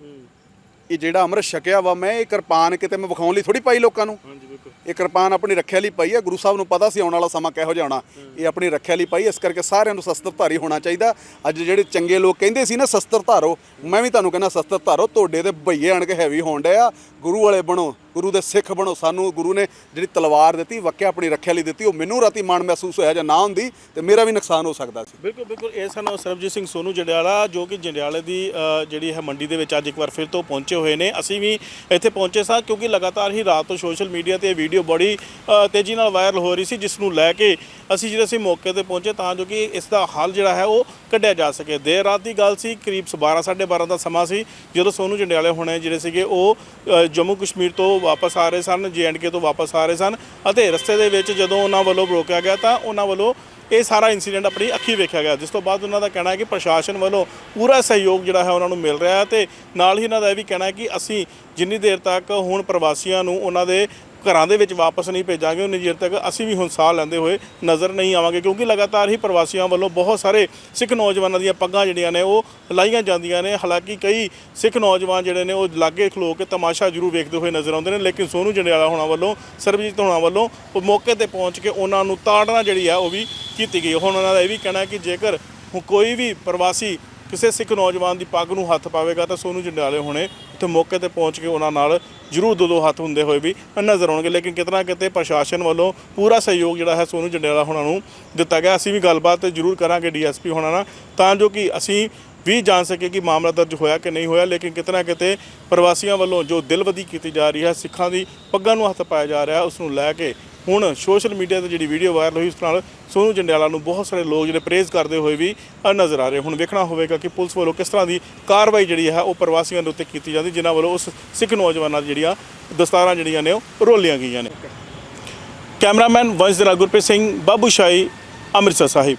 ਇਹ ਜਿਹੜਾ ਅੰਮ੍ਰਿਤ ਛਕਿਆ ਵਾ ਮੈਂ ਇਹ ਕਿਰਪਾਨ ਕਿਤੇ ਮੈਂ ਵਿਖਾਉਣ ਲਈ ਥੋੜੀ ਪਾਈ ਲੋਕਾਂ ਨੂੰ। ਹਾਂਜੀ ਬਿਲਕੁਲ। ਇਹ ਕਿਰਪਾਨ ਆਪਣੀ ਰੱਖਿਆ ਲਈ ਪਾਈ ਹੈ ਗੁਰੂ ਸਾਹਿਬ ਨੂੰ ਪਤਾ ਸੀ ਆਉਣ ਵਾਲਾ ਸਮਾਂ ਕਿਹੋ ਜਿਹਾ ਆਉਣਾ ਇਹ ਆਪਣੀ ਰੱਖਿਆ ਲਈ ਪਾਈ ਇਸ ਕਰਕੇ ਸਾਰਿਆਂ ਨੂੰ ਸ਼ਸਤਰਧਾਰੀ ਹੋਣਾ ਚਾਹੀਦਾ। ਅੱਜ ਜਿਹੜੇ ਚੰਗੇ ਲੋਕ ਕਹਿੰਦੇ ਸੀ ਨਾ ਸ਼ਸਤਰ ਧਾਰੋ ਮੈਂ ਵੀ ਤੁਹਾਨੂੰ ਕਹਿੰਦਾ ਸ਼ਸਤਰ ਧਾਰੋ ਤੁਹਾਡੇ ਤੇ ਭਈਏ ਆਣ ਕੇ ਹੈਵੀ ਹੋਣ ਡਿਆ। ਗੁਰੂ ਵਾਲੇ ਬਣੋ। ਗੁਰੂ ਦੇ ਸਿੱਖ ਬਣੋ, ਸਾਨੂੰ ਗੁਰੂ ਨੇ ਜਿਹੜੀ ਤਲਵਾਰ ਦਿੱਤੀ ਵਾਕਿਆ ਆਪਣੀ ਰੱਖਿਆ ਲਈ ਦਿੱਤੀ, ਉਹ ਮੈਨੂੰ ਰਾਤੀ ਮਾਣ ਮਹਿਸੂਸ ਹੋਇਆ ਜਾਂ ਨਾ ਹੁੰਦੀ ਤੇ ਮੇਰਾ ਵੀ ਨੁਕਸਾਨ ਹੋ ਸਕਦਾ ਸੀ। ਬਿਲਕੁਲ ਬਿਲਕੁਲ, ਇਹ ਸਨ ਸਰਬਜੀਤ ਸਿੰਘ ਸੋਨੂ ਜੰਡਿਆਲਾ, ਜੋ ਕਿ ਜੰਡਿਆਲੇ ਦੀ ਜਿਹੜੀ ਹੈ ਮੰਡੀ ਦੇ ਵਿੱਚ ਅੱਜ ਇੱਕ ਵਾਰ ਫਿਰ ਤੋਂ ਪਹੁੰਚੇ ਹੋਏ ਨੇ। ਅਸੀਂ ਵੀ ਇੱਥੇ ਪਹੁੰਚੇ ਸਾਂ ਕਿਉਂਕਿ ਲਗਾਤਾਰ ਹੀ ਰਾਤ ਤੋਂ ਸੋਸ਼ਲ ਮੀਡੀਆ ਤੇ ਇਹ ਵੀਡੀਓ ਬੜੀ ਤੇਜ਼ੀ ਨਾਲ ਵਾਇਰਲ ਹੋ ਰਹੀ ਸੀ ਜਿਸ ਨੂੰ ਲੈ ਕੇ ਅਸੀਂ ਜਿਹੜੇ ਅਸੀਂ ਮੌਕੇ ਤੇ ਪਹੁੰਚੇ ਤਾਂ ਜੋ ਕਿ ਇਸ ਦਾ ਹੱਲ ਜਿਹੜਾ ਹੈ ਉਹ ਕੱਢਿਆ ਜਾ ਸਕੇ। ਦੇਰ ਰਾਤ ਦੀ ਗੱਲ ਸੀ, ਕਰੀਬ 12 12:30 ਦਾ ਸਮਾਂ ਸੀ, ਜਦੋਂ ਸੋਨੂ ਜੰਡਿਆਲੇ ਹੋਣੇ ਜਿਹੜੇ ਸੀਗੇ ਉਹ ਜੰਮੂ ਕਸ਼ਮੀਰ ਤੋਂ ਵਾਪਸ ਆ ਰਹੇ ਸਨ ਕੇ ਤੋਂ ਵਾਪਸ ਆ ਰਹੇ ਸਨ ਅਤੇ ਰਸਤੇ ਦੇ ਵਿੱਚ ਜਦੋਂ ਉਹਨਾਂ ਵੱਲੋਂ ਰੋਕਿਆ ਗਿਆ ਤਾਂ ਉਹਨਾਂ ਵੱਲੋਂ ਇਹ ਸਾਰਾ ਇਨਸੀਡੈਂਟ ਆਪਣੀ ਅੱਖੀ ਵੇਖਿਆ ਗਿਆ। ਜਿਸ ਤੋਂ ਬਾਅਦ ਉਹਨਾਂ ਦਾ ਕਹਿਣਾ ਹੈ ਕਿ ਪ੍ਰਸ਼ਾਸਨ ਵੱਲੋਂ ਪੂਰਾ ਸਹਿਯੋਗ ਜਿਹੜਾ ਹੈ ਉਹਨਾਂ ਨੂੰ ਮਿਲ ਰਿਹਾ ਹੈ ਤੇ ਨਾਲ ਹੀ ਇਹਨਾਂ ਦਾ ਇਹ ਵੀ ਕਹਿਣਾ ਹੈ ਕਿ ਅਸੀਂ ਜਿੰਨੀ ਦੇਰ ਤੱਕ ਹੁਣ ਪ੍ਰਵਾਸੀਆਂ ਨੂੰ ਉਹਨਾਂ ਦੇ ਘਰਾਂ ਦੇ ਵਿੱਚ ਵਾਪਸ ਨਹੀਂ ਭੇਜਾਂਗੇ, ਉਨੀ ਦੇਰ ਤੱਕ ਅਸੀਂ ਵੀ ਹੁਣ ਸਾਹ ਲੈਂਦੇ ਹੋਏ ਨਜ਼ਰ ਨਹੀਂ ਆਵਾਂਗੇ, ਕਿਉਂਕਿ ਲਗਾਤਾਰ ਹੀ ਪ੍ਰਵਾਸੀਆਂ ਵੱਲੋਂ ਬਹੁਤ ਸਾਰੇ ਸਿੱਖ ਨੌਜਵਾਨਾਂ ਦੀਆਂ ਪੱਗਾਂ ਜਿਹੜੀਆਂ ਨੇ, ਉਹ ਲਾਈਆਂ ਜਾਂਦੀਆਂ ਨੇ। ਹਾਲਾਂਕਿ ਕਈ ਸਿੱਖ ਨੌਜਵਾਨ ਜਿਹੜੇ ਨੇ, ਉਹ ਲਾਗੇ ਖਲੋ ਕੇ ਤਮਾਸ਼ਾ ਜ਼ਰੂਰ ਵੇਖਦੇ ਹੋਏ ਨਜ਼ਰ ਆਉਂਦੇ ਨੇ, ਲੇਕਿਨ ਸੋਨੂ ਜੰਡਿਆਲਾ ਹੋਣਾ ਵੱਲੋਂ, ਸਰਬਜੀਤ ਹੋਣਾ ਵੱਲੋਂ ਉਹ ਮੌਕੇ ਤੇ ਪਹੁੰਚ ਕੇ ਉਹਨਾਂ ਨੂੰ ਤਾੜਨਾ ਜਿਹੜੀ ਆ, ਉਹ ਵੀ ਕੀਤੀ ਗਈ। ਹੁਣ ਉਹਨਾਂ ਦਾ ਇਹ ਵੀ ਕਹਿਣਾ ਕਿ ਜੇਕਰ ਹੁਣ ਕੋਈ ਵੀ ਪ੍ਰਵਾਸੀ ਕਿਸੇ ਸਿੱਖ ਨੌਜਵਾਨ ਦੀ ਪੱਗ ਨੂੰ ਹੱਥ ਪਾਵੇਗਾ ਤਾਂ ਸੋਨੂ ਜੰਡਿਆਲੇ ਹੋਣੇ ਉੱਥੇ ਮੌਕੇ ਤੇ ਪਹੁੰਚ ਕੇ ਉਹਨਾਂ ਨਾਲ ਜ਼ਰੂਰ ਦੋ ਦੋ ਹੱਥ ਹੁੰਦੇ ਹੋਏ ਵੀ ਨਜ਼ਰ ਆਉਣਗੇ। ਲੇਕਿਨ ਕਿਤਨਾ ਕਿਤੇ ਪ੍ਰਸ਼ਾਸਨ ਵੱਲੋਂ ਪੂਰਾ ਸਹਿਯੋਗ ਜਿਹੜਾ ਹੈ ਸੋਨੂ ਜੰਡਿਆਲਾ ਹੋਣਾ ਨੂੰ ਦਿੱਤਾ ਗਿਆ। ਅਸੀਂ ਵੀ ਗੱਲਬਾਤ ਜ਼ਰੂਰ ਕਰਾਂਗੇ ਡੀਐਸਪੀ ਹੋਣਾ ਨਾਲ। ਤਾਂ ਜੋ ਕਿ ਅਸੀਂ ਵੀ ਜਾਣ ਸਕੇ ਕਿ ਮਾਮਲਾ ਦਰਜ ਹੋਇਆ ਕਿ ਨਹੀਂ ਹੋਇਆ, ਲੇਕਿਨ ਕਿਤਨਾ ਕਿਤੇ ਪ੍ਰਵਾਸੀਆਂ ਵੱਲੋਂ ਜੋ ਦਿਲਵਦੀ ਕੀਤੀ ਜਾ ਰਹੀ ਹੈ, ਸਿੱਖਾਂ ਦੀ ਪੱਗਾਂ ਨੂੰ ਹੱਥ ਪਾਇਆ ਜਾ ਰਿਹਾ, ਉਸ ਨੂੰ ਲੈ ਕੇ ਹੁਣ ਸੋਸ਼ਲ ਮੀਡੀਆ ਤੇ ਜਿਹੜੀ ਵੀਡੀਓ ਵਾਇਰਲ ਹੋਈ ਉਸ ਨਾਲ ਸੋਨੂ ਜੰਡਿਆਲਾ ਨੂੰ ਬਹੁਤ ਸਾਰੇ ਲੋਕ ਜਿਹੜੇ ਪ੍ਰੇਜ਼ ਕਰਦੇ ਹੋਏ ਵੀ ਨਜ਼ਰ ਆ ਰਹੇ ਹੁਣ ਵੇਖਣਾ ਹੋਵੇਗਾ ਕਿ ਪੁਲਿਸ ਵੱਲੋਂ ਕਿਸ ਤਰ੍ਹਾਂ ਦੀ ਕਾਰਵਾਈ ਜਿਹੜੀ ਹੈ ਉਹ ਪ੍ਰਵਾਸੀਆਂ ਦੇ ਉੱਤੇ ਕੀਤੀ ਜਾਂਦੀ, ਜਿਨ੍ਹਾਂ ਵੱਲੋਂ ਉਸ ਸਿੱਖ ਨੌਜਵਾਨਾਂ ਦੀ ਜਿਹੜੀਆਂ ਦਸਤਾਰਾਂ ਜਿਹੜੀਆਂ ਨੇ ਉਹ ਰੋਲੀਆਂ ਗਈਆਂ ਨੇ। ਕੈਮਰਾਮੈਨ ਵੰਸ਼ ਗੁਰਪ੍ਰੀਤ ਸਿੰਘ, ਬਾਬੂ ਸ਼ਾਹੀ, ਅੰਮ੍ਰਿਤਸਰ ਸਾਹਿਬ।